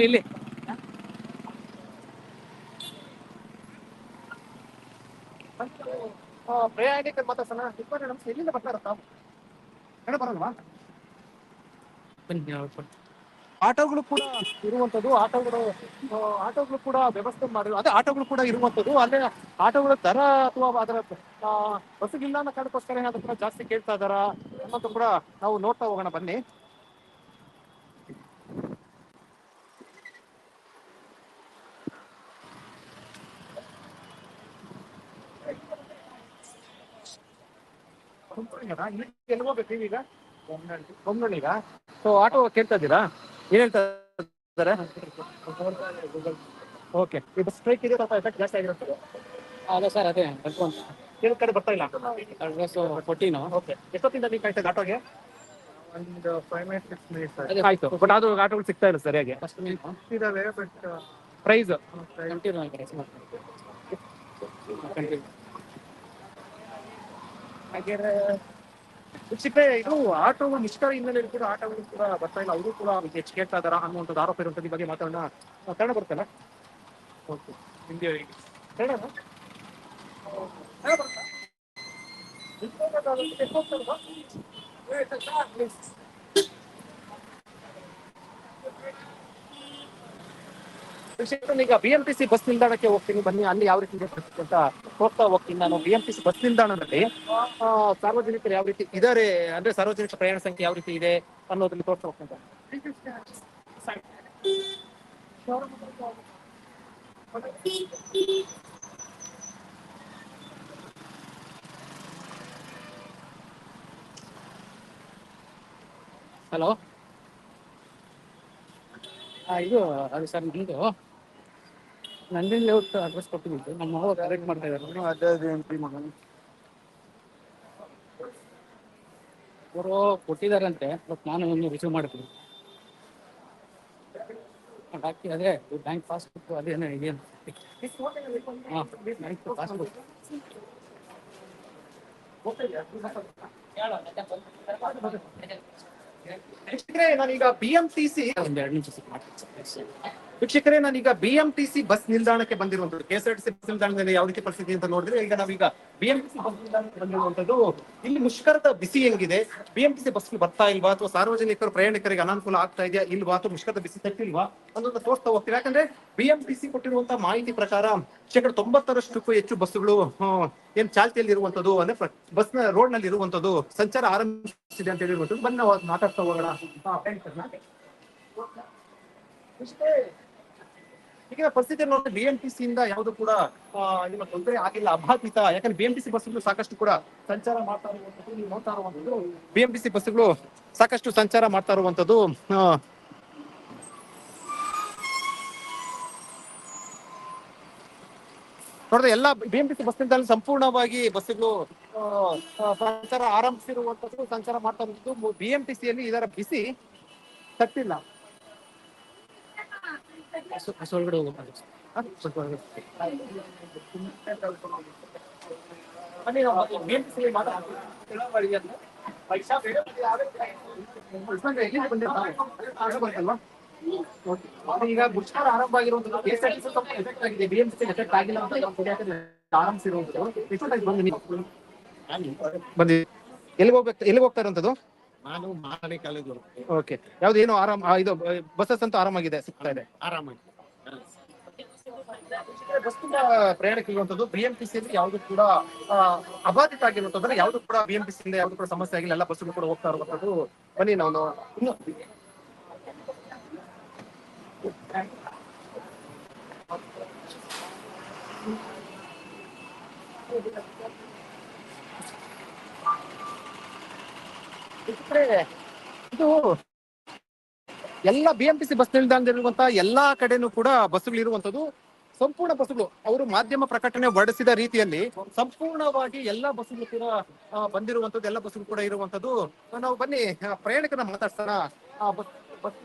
ಇಲ್ಲಿ ಪ್ರಯಾಣಿಕ ಮಾತಾಡ್ಸೋಣ ಇಬ್ಬರು ನಮ್ಗೆ ಎಲ್ಲಿಂದ ಬರ್ತಾರ ತಾವು? ಕಡೆ ಬರಲ್ವಾ? ಆಟೋಗಳು ಕೂಡ ಇರುವಂತದ್ದು, ಆಟೋಗಳು ಆಟೋಗಳು ಕೂಡ ವ್ಯವಸ್ಥೆ ಮಾಡಿರೋ ಅದೇ ಆಟೋಗಳು ಕೂಡ ಇರುವಂತದ್ದು ಅಲ್ಲೇ ಆಟೋಗಳ ದರ ಅಥವಾ ಅದರ ಬಸ್ಸಿಗಿಲ್ಲ ಅನ್ನೋ ಕಾರಣಕ್ಕೋಸ್ಕರ ಏನಾದ್ರು ಜಾಸ್ತಿ ಕೇಳ್ತಾ ಇದಾರ ಅನ್ನೋದು ಕೂಡ ನಾವು ನೋಡ್ತಾ ಹೋಗೋಣ, ಬನ್ನಿ. ಎಲ್ಲಿ ಹೋಗ್ಬೇಕು ಈಗ ಬೊಮ್ಮನಹಳ್ಳಿಗ ಸೊ ಆಟೋ ಕೇಳ್ತಾ ಇದ್ದೀರಾ? ಏನ್ ಹೇಳ್ತಾ ಇದ್ದಾರೆ? ಓಕೆ ಇದು ಸ್ಟ್ರೈಕ್ ಇದೆ ಸ್ವಲ್ಪ ಎಫೆಕ್ಟ್ ಜಾಸ್ತಿ ಆಗಿರುತ್ತೆ. ಅದೇ ಸರ್ ಅದೇ. ಏನು ಕಡೆ ಬರ್ತಾ ಇಲ್ಲ. ಅಡ್ರೆಸ್ ಫೋರ್ಟೀನು ಓಕೆ ಎಷ್ಟೊತ್ತಿಂದ ನೀವು ಕಾಯ್ತಾ ಆಟೋಗೆ? ಒಂದು ಫೈವ್ ಮಿನಿಟ್ಸ್ ಸಿಕ್ಸ್ ಮಿನಿಟ್ಸ್ ಅದೇ ಆಯ್ತು. ಬಟ್ ಅದು ಆಟೋಗಳು ಸಿಗ್ತಾ ಇಲ್ಲ ಸರಿಯಾಗಿ ಫಸ್ಟ್ ಇದಾವೆ ಬಟ್ ಪ್ರೈಸ್ ಹಾಗಾದ್ರೆ ವೀಕ್ಷಕರೇ ಇದು ಆಟೋ ನಿಷ್ಕರ ಹಿನ್ನೆಲೆಯಲ್ಲಿ ಕೂಡ ಆಟೋಗಳು ಕೂಡ ಬರ್ತಾ ಇಲ್ಲ. ಅವರು ಕೂಡ ಹೆಚ್ಚು ಕೇಳ್ತಾ ಇದಾರ. ಅನ್ನುವಂಥದ್ದು ಆರೋಪ ಇರುವಂಥದ್ದು ಬಗ್ಗೆ ಮಾತಾಡೋಣ. ಕನ್ನಡ ಬರ್ತಲ್ಲ ಓಕೆ. ಹಿಂದಿ ಕನ್ನಡ ಬರುತ್ತಾ? ಎಂ ಈಗ ಬಿಎಂಟಿಸಿ ಬಸ್ ನಿಲ್ದಾಣಕ್ಕೆ ಹೋಗ್ತೀನಿ, ಬನ್ನಿ, ಅಲ್ಲಿ ಯಾವ ರೀತಿ ಅಂತ ಹೋಗ್ತಾ ಹೋಗ್ತೀನಿ ನಾನು. ಬಿಎಂಟಿಸಿ ಬಸ್ ನಿಲ್ದಾಣದಲ್ಲಿ ಸಾರ್ವಜನಿಕರು ಯಾವ ರೀತಿ ಇದಾರೆ? ಅಂದ್ರೆ ಸಾರ್ವಜನಿಕ ಪ್ರಯಾಣ ಸಂಖ್ಯೆ ಯಾವ ರೀತಿ ಇದೆ ಅನ್ನೋದನ್ನ ತೋರ್ತಾ ಹೋಗ್ತೀನಿ ಹಲೋ ಇದು, ಅದು ಸರ್, ನಿಮ್ದು? ನಂದಿನ ಲೇಔಟ್ ಅಡ್ರೆಸ್ ಕೊಟ್ಟಿದ್ದೆ ನಮ್ಮ ಮಾವ ಕರೆಕ್ಟ್ ಮಾಡ್ತಾ ಇದ್ದಾರೆ. ಅದೇ ಅದೇ ಎಂಟ್ರಿ ಮಾಡೋಣ ಅವರು ಕೊಟ್ಟಿದಾರಂತೆ ಬಟ್ ನಾನು ಇನ್ನು ರಿಸೀವ್ ಮಾಡಿದ್ದೀನಿ ಹಾಕಿ ಅದೇ ಬ್ಯಾಂಕ್ ಪಾಸ್ಬುಕ್ ಅದೇನೋ ಇದೆಯಲ್ಲ ಹಾಂ ಬ್ಯಾಂಕ್ ಪಾಸ್ಬುಕ್ ನಾನೀಗ ಬಿಎಂಟಿಸಿ ಸಿ ಎರಡು ನಿಮಿಷ ಮಾಡ್ತೀನಿ. ವೀಕ್ಷಕರೇ ನಾನೀಗ ಬಿಎಂಟಿಸಿ ಬಸ್ ನಿಲ್ದಾಣಕ್ಕೆ ಬಂದಿರುವಂತದ್ದು ಕೆಎಸ್ಆರ್ಟಿಸಿ ಬಸ್ ನಿಲ್ದಾಣದಲ್ಲಿ ಯಾವ ರೀತಿ ಪರಿಸ್ಥಿತಿ ಅಂತ ನೋಡಿದ್ರೆ ಈಗ ನಾವೀಗ ಬಿಎಂಟಿಸಿ ಬಸ್ ನಿಲ್ದಾಣಕ್ಕೆ ಬಂದಿರುವಂತದ್ದು ಇಲ್ಲಿ ಮುಷ್ಕರದ ಬಿಸಿ ಹೆಂಗಿದೆ? ಬಿಎಂಟಿಸಿ ಬಸ್ ಬರ್ತಾ ಇಲ್ವಾ? ಅಥವಾ ಸಾರ್ವಜನಿಕರು ಪ್ರಯಾಣಿಕರಿಗೆ ಅನಾನುಕೂಲ ಆಗ್ತಾ ಇದೆಯಾ? ಇಲ್ವಾ? ಅಥವಾ ಮುಷ್ಕರದ ಬಿಸಿ ತಟ್ಟಿಲ್ವಾ? ಅನ್ನೋದನ್ನ ತೋರಿಸ್ತಾ ಹೋಗ್ತೀವಿ. ಯಾಕಂದ್ರೆ ಬಿಎಂಟಿಸಿ ಕೊಟ್ಟಿರುವಂತಹ ಮಾಹಿತಿ ಪ್ರಕಾರ ಶೇಕಡ ತೊಂಬತ್ತರಷ್ಟಕ್ಕೂ ಹೆಚ್ಚು ಬಸ್ಸುಗಳು ಏನ್ ಚಾಲ್ತಿಯಲ್ಲಿ ಇರುವಂತದ್ದು ಅಂದ್ರೆ ಬಸ್ನ ರೋಡ್ನಲ್ಲಿ ಇರುವಂತದ್ದು ಸಂಚಾರ ಆರಂಭಿಸಿದೆ ಅಂತ ಹೇಳಿರುವಂತದ್ದು ಬನ್ನಿ ಮಾತಾಡ್ತಾ ಹೋಗೋಣ. ಹಾ, ಪರಿಸ್ಥಿತಿ ನೋಡಿದ್ರೆ ಬಿ ಎಂ ಟಿ ಸಿ ಇಂದ ಯಾವುದು ಕೂಡ ನಿಮ್ಮ ತೊಂದರೆ ಆಗಿಲ್ಲ ಅಭಾಪಿತ ಯಾಕಂದ್ರೆ ಬಿಎಂಟಿಸಿ ಬಸ್ಗಳು ಸಾಕಷ್ಟು ಕೂಡ ಸಂಚಾರ ಮಾಡ್ತಾ ಇರುವಂತದ್ದು ನೀವು ನೋಡ್ತಾ ಇರುವಂತದ್ದು ಬಿಎಂಟಿಸಿ ಬಸ್ಗಳು ಸಾಕಷ್ಟು ಸಂಚಾರ ಮಾಡ್ತಾ ಇರುವಂತದ್ದು ನೋಡಿದ್ರೆ ಎಲ್ಲ ಬಿಎಂಟಿಸಿ ಬಸ್ ನಿಲ್ದಾಣ ಸಂಪೂರ್ಣವಾಗಿ ಬಸ್ಗಳು ಸಂಚಾರ ಆರಂಭಿಸಿರುವಂತದ್ದು ಸಂಚಾರ ಮಾಡ್ತಾ ಇರುವಂತದ್ದು ಬಿಎಂಟಿಸಿಯಲ್ಲಿ ಇದರ ಬಿಸಿ ತಟ್ಟಿಲ್ಲ ಬಸ್- ಬಸ್ ಒಳಗಡೆ ಒಳಗಡೆ. ಮತ್ತೆ ಈಗ ಬುಷ್ಕಾರ ಆರಂಭ ಆಗಿರುವಂತದ್ದು ಸ್ವಲ್ಪ ಎಫೆಕ್ಟ್ ಆಗಿಲ್ಲ ಅಂತ ಆರಂಭಿಸಿರುವಂತದ್ದು ಬಂದು ಬಂದಿ ಎಲ್ಲಿಗೆ ಹೋಗ್ಬೇಕು ಎಲ್ಲಿಗೆ ಹೋಗ್ತಾ ಇರುವಂತದ್ದು ನಾನು ಮಾರನೇ ಕಾಲೇಜ್ ಓಕೆ. ಯಾವ್ದು ಏನು ಆರಾಮ್ ಆ, ಇದು ಬಸ್ಸಸ್ ಅಂತೂ ಆರಾಮಾಗಿದೆ ಸಿಗ್ತಾ ಇದೆ? ಆರಾಮಾಗಿ ಬಸ್ ತುಂಬಾ ಪ್ರಯಾಣಕ್ಕೆ ಇರುವಂತದ್ದು ಬಿಎಂಟಿಸಿ ಅಲ್ಲಿ ಯಾವುದು ಕೂಡ ಆ, ಅಬಾಧಿತ ಆಗಿರುವಂತಂದ್ರೆ ಯಾವುದು ಕೂಡ ಬಿಎಂಟಿಸಿ ಇಂದ ಯಾವುದು ಕೂಡ ಸಮಸ್ಯೆ ಆಗಿಲ್ಲ ಎಲ್ಲ ಬಸ್ಸುಗಳು ಕೂಡ ಹೋಗ್ತಾ ಇರುವಂತದ್ದು ಬನ್ನಿ ನಾವು ಇನ್ನು ಇದು ಎಲ್ಲ ಬಿಎಂಟಿಸಿ ಬಸ್ ನಿಲ್ದಾಣದಲ್ಲಿರುವಂತಹ ಎಲ್ಲಾ ಕಡೆನೂ ಕೂಡ ಬಸ್ಸುಗಳು ಇರುವಂತದ್ದು ಸಂಪೂರ್ಣ ಬಸ್ಸುಗಳು. ಅವರು ಮಾಧ್ಯಮ ಪ್ರಕಟಣೆ ಹೊರಡಿಸಿದ ರೀತಿಯಲ್ಲಿ ಸಂಪೂರ್ಣವಾಗಿ ಎಲ್ಲಾ ಬಸ್ಸುಗಳು ಕೂಡ ಬಂದಿರುವಂತದ್ದು, ಎಲ್ಲ ಬಸ್ಸುಗಳು ಕೂಡ ಇರುವಂತದ್ದು. ನಾವು ಬನ್ನಿ ಪ್ರಯಾಣಿಕರ ಮಾತಾಡ್ಸೋಣ. ಬಸ್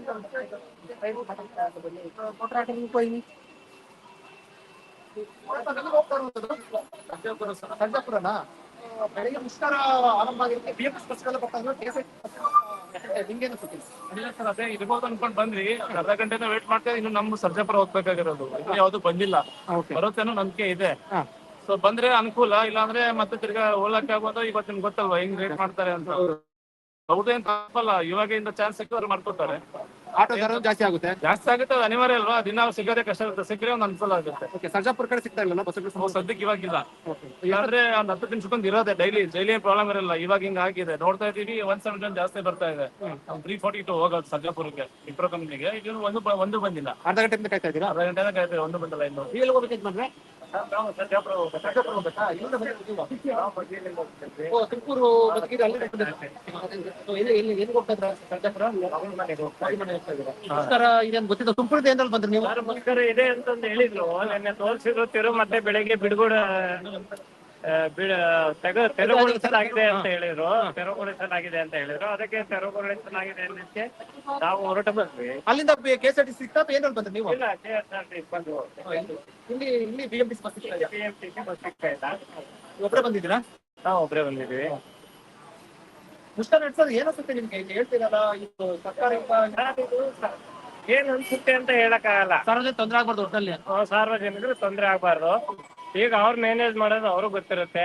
ಬೆಳಿಗ್ಗೆ ಮುಷ್ಕರ ಆರಂಭ ಆಗಿರುತ್ತೆ. ಬಿಎಂಎಸ್ ಬಸ್ಗೆಲ್ಲ ಬರ್ತಾ ಇದ್ರು KSRTC ನಿಮ್ಗೇನು ಅನ್ಸುತ್ತೆ? ಇಲ್ಲ ಸರ್ ಅದೇ ಇರ್ಬೋದು ಅನ್ಕೊಂಡ್ ಬಂದ್ವಿ. ಅರ್ಧ ಗಂಟೆನ ವೇಟ್ ಮಾಡ್ತಾ ಇನ್ನು ನಮ್ ಸರ್ಜಾಪುರ ಹೋಗ್ಬೇಕಾಗಿರೋದು ಇನ್ನು ಯಾವ್ದು ಬಂದಿಲ್ಲ. ಬರುತ್ತೇನೋ ನಂಬಿಕೆ ಇದೆ. ಸೊ ಬಂದ್ರೆ ಅನುಕೂಲ. ಇಲ್ಲಾಂದ್ರೆ ಮತ್ತೆ ತಿರ್ಗಾ ಹೋಗಕ್ಕೆ ಆಗೋದು ಇವತ್ತು ನಿಮ್ಗೆ ಗೊತ್ತಲ್ವಾ ಹೆಂಗ್ ರೇಟ್ ಮಾಡ್ತಾರೆ ಅಂತ. ಹೌದೇನ್ ತಪ್ಪಲ್ಲ. ಇವಾಗಿಂದ ಚಾನ್ಸ್ ಸಿಕ್ಕಿದ್ರೆ ಮಾಡ್ಕೊತಾರೆ ಆಟೋ ದರ ಜಾಸ್ತಿ ಆಗುತ್ತೆ. ಜಾಸ್ತಿ ಆಗುತ್ತೆ ಅದು ಅನಿವಾರ್ಯ ಅಲ್ವಾ? ದಿನ ಸಿಗೋದೇ ಕಷ್ಟ ಆಗುತ್ತೆ ಸಿಕ್ಕರೆ ಒಂದು ಅನುಕೂಲ ಆಗುತ್ತೆ. ಓಕೆ ಸರ್ಜಾಪುರ ಕಡೆ ಸಿಗ್ತಾ ಇಲ್ಲ ಬಸ್ ನಾವು ಸದ್ಯಕ್ಕೆ ಇವಾಗಿಲ್ಲ. ಇಲ್ಲಾಂದ್ರೆ ಒಂದ್ ಹತ್ತು ನಿಮಿಷಕ್ಕೊಂದು ಇರೋದೆ ಡೈಲಿ ಡೈಲಿ ಪ್ರಾಬ್ಲಮ್ ಇರಲ್ಲ. ಇವಾಗ ಹಿಂಗ್ ಆಗಿದೆ. ನೋಡ್ತಾ ಇದೀವಿ ಒನ್ ಸೆವೆಂಟಿ ಜಾಸ್ತಿ ಬರ್ತಾ ಇದೆ. ತ್ರೀ ಫಾರ್ಟಿ ಟು ಹೋಗೋದು ಸರ್ಜಾಪುರಕ್ಕೆ ಇಪ್ರೋ ಕಂಪ್ನಿಗೆ ಇದು ಒಂದು ಒಂದು ಬಂದಿಲ್ಲ. ಅರ್ಧ ಗಂಟೆ ಕಾಯ್ತಾ ಇದ್ದೀರಾ? ಅರ್ಧ ಗಂಟೆ ಕಾಯ್ತಾ ಒಂದು ಬಂದಿಲ್ಲ ಇನ್ನು. ಎಲ್ಲಿ ಹೋಗ್ಬೇಕು ಯಜಮಾನ್ರೆ? ತುಮಕೂರು ಗೊತ್ತಿಲ್ಲ ಇದೆ ಅಂತ ಹೇಳಿದ್ರು. ನಿನ್ನೆ ತೋರಿಸಿದ್ರು ತಿರು ಮತ್ತೆ ಬೆಳಿಗ್ಗೆ ಬಿಡುಗಡೆ ತೆರವುಗೊಳಿಸಲಾಗಿದೆ ಅಂತ ಹೇಳಿದ್ರು. ತೆರವುಗೊಳಿಸಲಾಗಿದೆ ಅಂತ ಹೇಳಿದ್ರು. ಅದಕ್ಕೆ ತೆರವುಗೊಳಿಸಲಾಗಿದೆ ಅನ್ನಕ್ಕೆ ನಾವು ಹೊರಟ ಬಂದ್ವಿ. ಅಲ್ಲಿಂದ K S R T C ಏನ್ ಬಂದ್ರಿ ನೀವು? ಇಲ್ಲ ಕೆಎಸ್ಆರ್ಟಿ ಬಂದು ಇಲ್ಲಿ ಇಲ್ಲಿ ಬಿಎಂಟಿಸಿ ಬಸ್ ಸಿಗ್ತಾ ಇದೆಯಾ? BMTC ಬಸ್ ಸಿಗ್ತಾ ಇಲ್ಲ. ಒಬ್ರೇ ಬಂದಿದ್ದೀರಾ? ನಾವು ಒಬ್ರೇ ಬಂದಿದ್ವಿ ಮುಷ್ಟ ನಡ್ಸೋದು ಏನನ್ಸುತ್ತೆ ನಿಮ್ಗೆ? ಹೇಳ್ತೀರಲ್ಲ ಇದು ಸರ್ಕಾರ ಏನ್ ಅನ್ಸುತ್ತೆ ಅಂತ ಹೇಳಕ್ಕಾಗಲ್ಲ. ಸಾರ್ವಜನಿಕ ತೊಂದರೆ ಆಗ್ಬಾರ್ದು ಒಟ್ಟಲ್ಲಿ ಸಾರ್ವಜನಿಕರು ತೊಂದರೆ ಆಗ್ಬಾರ್ದು. ಈಗ ಅವ್ರು ಮ್ಯಾನೇಜ್ ಮಾಡೋದು ಅವ್ರಿಗೆ ಗೊತ್ತಿರುತ್ತೆ.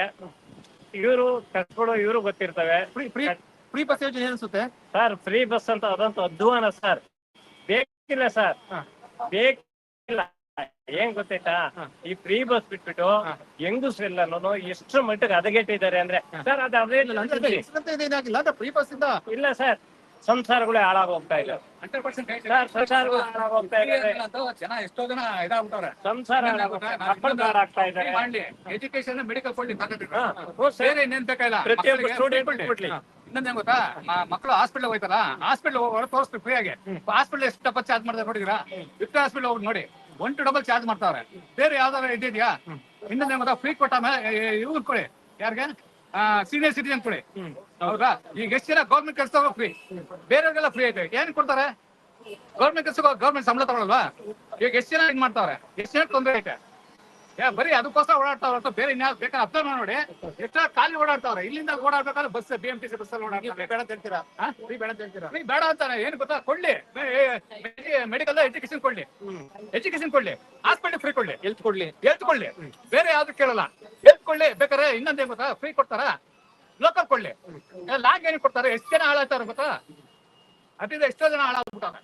ಇವರು ಕಷ್ಟಗಳು ಇವರು ಗೊತ್ತಿರ್ತವೆ. ಫ್ರೀ ಫ್ರೀ ಫ್ರೀ ಬಸ್ ಯೋಜನೆ ಅನ್ಸುತ್ತೆ ಸರ್ ಫ್ರೀ ಬಸ್ ಅಂತ ಅದಂತ ಅಧ್ವಾನ ಸರ್ ಬೇಕಿಲ್ಲ ಸರ್ ಬೇಕಿಲ್ಲ. ಏನ್ ಗೊತ್ತಾಯ್ತಾ? ಈ ಫ್ರೀ ಬಸ್ ಬಿಟ್ಬಿಟ್ಟು ಹಾ. ಹೆಂಗಸ್ರೆಲ್ಲನು ಎಷ್ಟು ಮಟ್ಟಿಗೆ ಹದಗೆಟ್ಟಿದ್ದಾರೆ ಅಂದ್ರೆ ಸರ್ ಅದು ಇಲ್ಲ ಸರ್ ಸಂಸಾರಗಳೇ ಹಾಳಾಗಿ ಹೋಗ್ತಾ ಇದೆ ಸಂಸಾರಗಳು ಜನ ಎಷ್ಟೋ ಜನ ಇದಾಗ್ಬಿಟ್ಟವ್ರೆ. ಸಂಸಾರ ಮಕ್ಕಳು ಹಾಳಾಗ್ತಾ ಇದ್ದಾರೆ. ಎಜುಕೇಶನ್ ಮೆಡಿಕಲ್ ಕೊಡ್ಲಿ ಸೇರಿ. ಇನ್ನೇನ್ ಬೇಕಾಗಿಲ್ಲ ಪ್ರತಿಯೊಬ್ಬ ಸ್ಟೂಡೆಂಟ್ ಕೊಡ್ಲಿ. ಕೊಡ್ಲಿ. ಇನ್ನೊಂದೇನ್ ಗೊತ್ತಾ? ಮ- ಮಕ್ಳು ಹಾಸ್ಪಿಟಲ್ ಹೋಯ್ತಾರ ಹಾಸ್ಪಿಟಲ್ ಹೊರ ತೋರಿಸ್ತೀವಿ ಫ್ರೀ ಆಗಿ. ಹಾಸ್ಪಿಟಲ್ ಎಷ್ಟು ಡಬ್ಬಲ್ ಚಾರ್ಜ್ ಮಾಡ್ತಾರೆ ನೋಡಿದಿರಾ? ವಿಕ್ಟರ್ ಹಾಸ್ಪಿಟಲ್ ಹೋಗಿ ನೋಡಿ. ಒನ್ ಟು ಡಬಲ್ ಚಾರ್ಜ್ ಮಾಡ್ತಾವ್ರೆ. ಬೇರೆ ಯಾವ್ದಾರ ಇದಿದ್ಯಾ ಇನ್ನೊಂದ್ ಏನ್ ಗೊತ್ತಾ? ಫ್ರೀ ಕೊಟ್ಟ ಇವ್ರು ಕೊಡಿ. ಯಾರಿಗೆ? ಸೀನಿಯರ್ ಸಿಟಿಜನ್ ಕೊಡಿ. ಹೌದಾ? ಈಗ ಎಷ್ಟು ಜನ ಗೌರ್ಮೆಂಟ್ ಕೆಲಸ ಫ್ರೀ ಬೇರೆಯವ್ರಿಗೆಲ್ಲ ಫ್ರೀ ಐತೆ. ಏನ್ ಕೊಡ್ತಾರೆ? ಗೌರ್ಮೆಂಟ್ ಕೆಲಸ ಗೌರ್ಮೆಂಟ್ ಸಂಬಳ ತಗೊಳಲ್ವಾ? ಈಗ ಎಷ್ಟು ಜನ ಇದ್ ಮಾಡ್ತಾವ್ರೆ? ಎಷ್ಟು ಜನ ತೊಂದರೆ ಐತೆ? ಬರೀ ಅದಕ್ಕೋಸ್ಕರ ಓಡಾಡ್ತಾವ್ರ ಬೇರೆ ಇನ್ಯಾವ್ದು ಬೇಕಾದ್ರೆ ಅಬ್ಸರ್ವ್ ನೋಡಿ. ಎಷ್ಟೋ ಖಾಲಿ ಓಡಾಡ್ತಾವ್ರ. ಇಲ್ಲಿಂದ ಓಡಾಡ್ಬೇಕಾದ್ರೆ bus B M T C bus ಅಲ್ಲಿ ಓಡಾಡ್ತಾರೆ. ಬೇಡ ಅಂತ ಫ್ರೀ ಬೇಡ ಅಂತ ಹೇಳ್ತೀರಾ? ಫ್ರೀ ಬೇಡ ಅಂತಾನೆ. ಏನ್ ಗೊತ್ತಾ? ಕೊಡ್ಲಿ ಮೆಡಿಕಲ್ ಎಜುಕೇಶನ್ ಕೊಡ್ಲಿ. ಎಜುಕೇಶನ್ ಕೊಡ್ಲಿ. ಹಾಸ್ಪಿಟಲ್ ಫ್ರೀ ಕೊಡ್ಲಿ. ಎಲ್ತ್ ಕೊಡ್ಲಿ. ಹೆಲ್ತ್ ಕೊಡ್ಲಿ. ಬೇರೆ ಯಾವ್ದು ಕೇಳಲ್ಲ. ಹೆಲ್ತ್ ಕೊಡ್ಲಿ. ಬೇಕಾದ್ರೆ ಏನ್ ಗೊತ್ತಾ? ಫ್ರೀ ಕೊಡ್ತಾರ? ಲೋಕಲ್ ಕೊಡ್ಲಿ. ಲಾಂಗ್ ಏನ್ ಕೊಡ್ತಾರೆ? ಎಷ್ಟು ಜನ ಹಾಳಾಗ್ತಾರ ಗೊತ್ತಾ? ಅದರಿಂದ ಎಷ್ಟೋ ಜನ ಹಾಳಾಗ್ಬಿಟ್ಟಾರೆ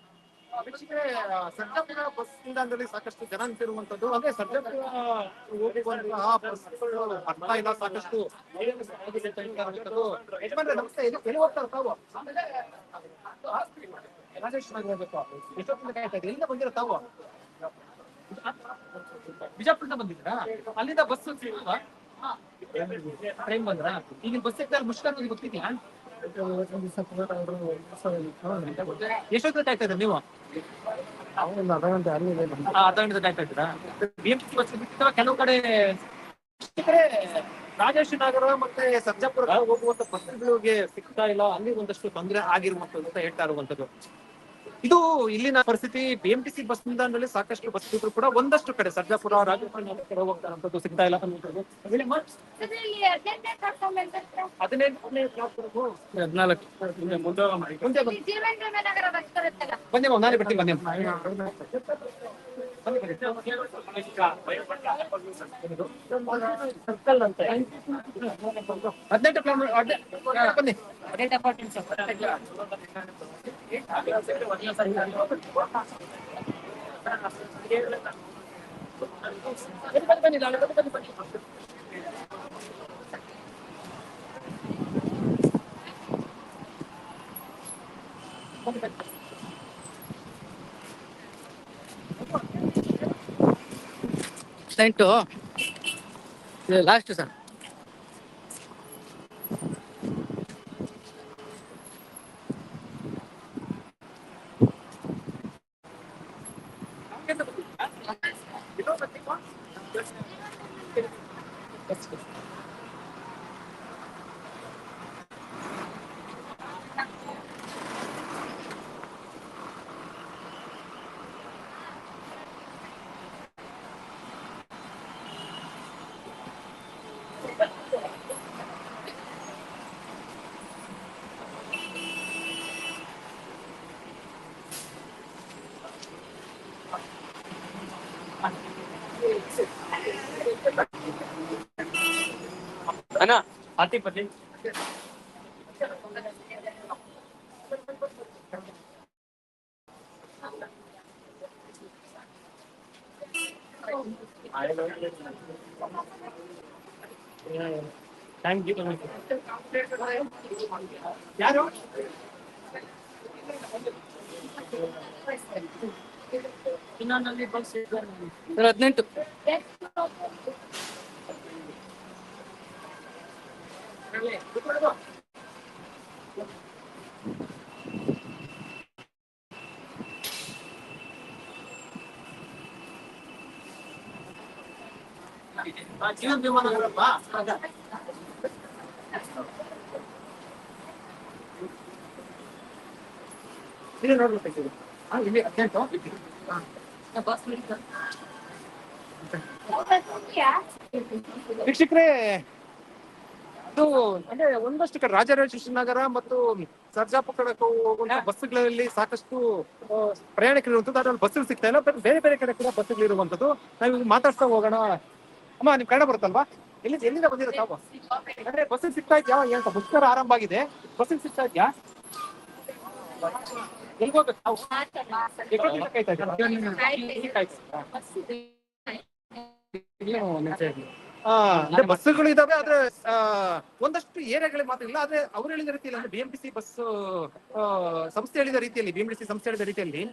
ಸರ್ಜಾಪುರ ಬಸ್ ನಿಲ್ದಾಣದಲ್ಲಿ ಸಾಕಷ್ಟು ಜನ ನಿಂತಿರುವಂತದ್ದು. ಅಂದ್ರೆ ಸರ್ಜಾಪುರ ಹೋಗುವಂತಹ ಬಸ್ಗಳು ಬರ್ತಾ ಇಲ್ಲ ಸಾಕಷ್ಟು. ಯಜಮಾನ್ರೆ ನಮಸ್ತೆ ಎಲ್ಲಿ ಹೋಗ್ತಾರ ತಾವು? ರಾಜೇಶ್ ಎಷ್ಟೊತ್ತಿಂದ ಕಾಯ್ತಾ ಎಲ್ಲಿಂದ ಬಂದಿರೋ ತಾವು? ಬಿಜಾಪುರದಿಂದ ಬಂದಿದ್ದೀರಾ? ಅಲ್ಲಿಂದ ಬಸ್ ಟ್ರೈನ್ ಬಂದ್ರಾ? ಈಗ ಬಸ್ ಸಿಗ್ತಾರೆ ಮುಷ್ಕರ್ ಗೊತ್ತಿದ್ಯಾ? ಎಷ್ಟೊತ್ತಿಗೆ ಕಾಯ್ತಾ ಇದ್ದೀರಿ ನೀವು? ಆ, ಕೆಲವು ಕಡೆ ಕಡೆ ರಾಜೇಶ್ ನಗರ ಮತ್ತೆ ಸರ್ಜಾಪುರ ಹೋಗುವಂತ ಬಸ್ಗಳಿಗೆ ಸಿಗ್ತಾ ಇಲ್ಲ. ಅಲ್ಲಿ ಒಂದಷ್ಟು ತೊಂದರೆ ಆಗಿರುವಂತದ್ದು ಅಂತ ಹೇಳ್ತಾ ಇರುವಂತದ್ದು. ಇದು ಇಲ್ಲಿನ ಪರಿಸ್ಥಿತಿ. ಬಿಎಂಟಿಸಿ ಬಸ್ ನಿಲ್ದಾಣದಲ್ಲಿ ಸಾಕಷ್ಟು ಬಸ್ ಇದ್ರು ಕೂಡ ಒಂದಷ್ಟು ಕಡೆ ಸರ್ಜಾಪುರ ಕಡೆ ಹೋಗ್ತಾರಂತದ್ದು ಸಿಗ್ತಾ ಇಲ್ಲ ಬನ್ನಿ. ನಾನೇ ಬರ್ತೀನಿ, ಬನ್ನಿ ಹದಿನೆಂಟು ಬನ್ನಿ. ಬನ್ನಿ, ಬನ್ನಿ, ಬನ್ನಿ, ನಾಳೆ ಬನ್ನಿ, ಬನ್ನಿ, ಬನ್ನಿ. ಬನ್ನಿ, ಬನ್ನಿ. ಹದಿನೆಂಟು ಲಾಸ್ಟ್ ಸರ್ ಅಣ್ಣ ಅತಿ ಪತಿ ಥ್ಯಾಂಕ್ ಯು ಯಾರು ಸರ್ ಹದಿನೆಂಟು ಜೀವನ್ ವಿಮಾನ ನಗರಲ್ವಾ ಇಲ್ಲಿ ನೋಡ್ಬೇಕಾಗ್ತದೆ ಹಾ ಇಲ್ಲಿ ಅರ್ಜೆಂಟು ವೀಕ್ಷಕರೇ ಇದು ಅಂದ್ರೆ ಒಂದಷ್ಟು ಕಡೆ ರಾಜರಾಜೇಶ್ವರಿ ನಗರ ಮತ್ತು ಸರ್ಜಾಪುರ ಹೋಗುವಂತ ಬಸ್ಗಳಲ್ಲಿ ಸಾಕಷ್ಟು ಪ್ರಯಾಣಿಕರು ಇರುವಂತದ್ದು ಅದ್ರಲ್ಲಿ ಬಸ್ಗಳು ಸಿಗ್ತಾ ಇಲ್ಲ ಬಟ್ ಬೇರೆ ಬೇರೆ ಕಡೆ ಕೂಡ ಬಸ್ಗಳು ಇರುವಂತದ್ದು. ನಾವು ಮಾತಾಡ್ತಾ ಹೋಗೋಣ. ಅಮ್ಮ ನಿಮ್ ಕನ್ನಡ ಬರುತ್ತಲ್ವಾ? ಎಲ್ಲಿ ಎಲ್ಲಿಂದ ಬಂದಿರೋ ತಾವು? ಅಂದ್ರೆ ಬಸ್ ಸಿಗ್ತಾ ಇದ್ಯಾ? ಏನಂತ ಮುಷ್ಕರ ಆರಂಭ ಆಗಿದೆ. ಬಸ್ ಸಿಗ್ತಾ ಇದ್ಯಾ? ಎಲ್ಲಿ ಹೋಗ್ಬೇಕು ಬಸ್ಸುಗಳು ಇದಾವೆ ಆದ್ರೆ ಆ, ಒಂದಷ್ಟು ಏರಿಯಾಗಳಿಗೆ ಮಾತ್ರ ಇಲ್ಲ ಆದ್ರೆ ಅವ್ರು ಹೇಳಿದ ರೀತಿಯಲ್ಲಿ ಅಂದ್ರೆ ಬಿಎಂಟಿಸಿ ಬಸ್ ಸಂಸ್ಥೆ ಹೇಳಿದ ರೀತಿಯಲ್ಲಿ ಬಿಎಂಪಿಸಿ ಸಂಸ್ಥೆ ಹೇಳಿದ ರೀತಿಯಲ್ಲಿ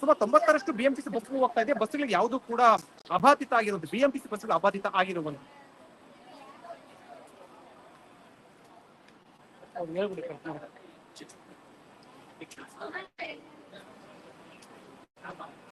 ಸುಮಾರು ತೊಂಬತ್ತರಷ್ಟು ಬಿಎಂಪಿಸಿ ಬಸ್ ಹೋಗ್ತಾ ಇದೆ. ಬಸ್ಗಳಿಗೆ ಯಾವುದು ಕೂಡ ಅಬಾಧಿತ ಆಗಿರೋದು ಬಿಎಂಟಿಸಿ ಬಸ್ಗಳು ಅಬಾಧಿತ ಆಗಿರುವಂತ ಅವ್ರು ಹೇಳ್ಬಿಡಿ.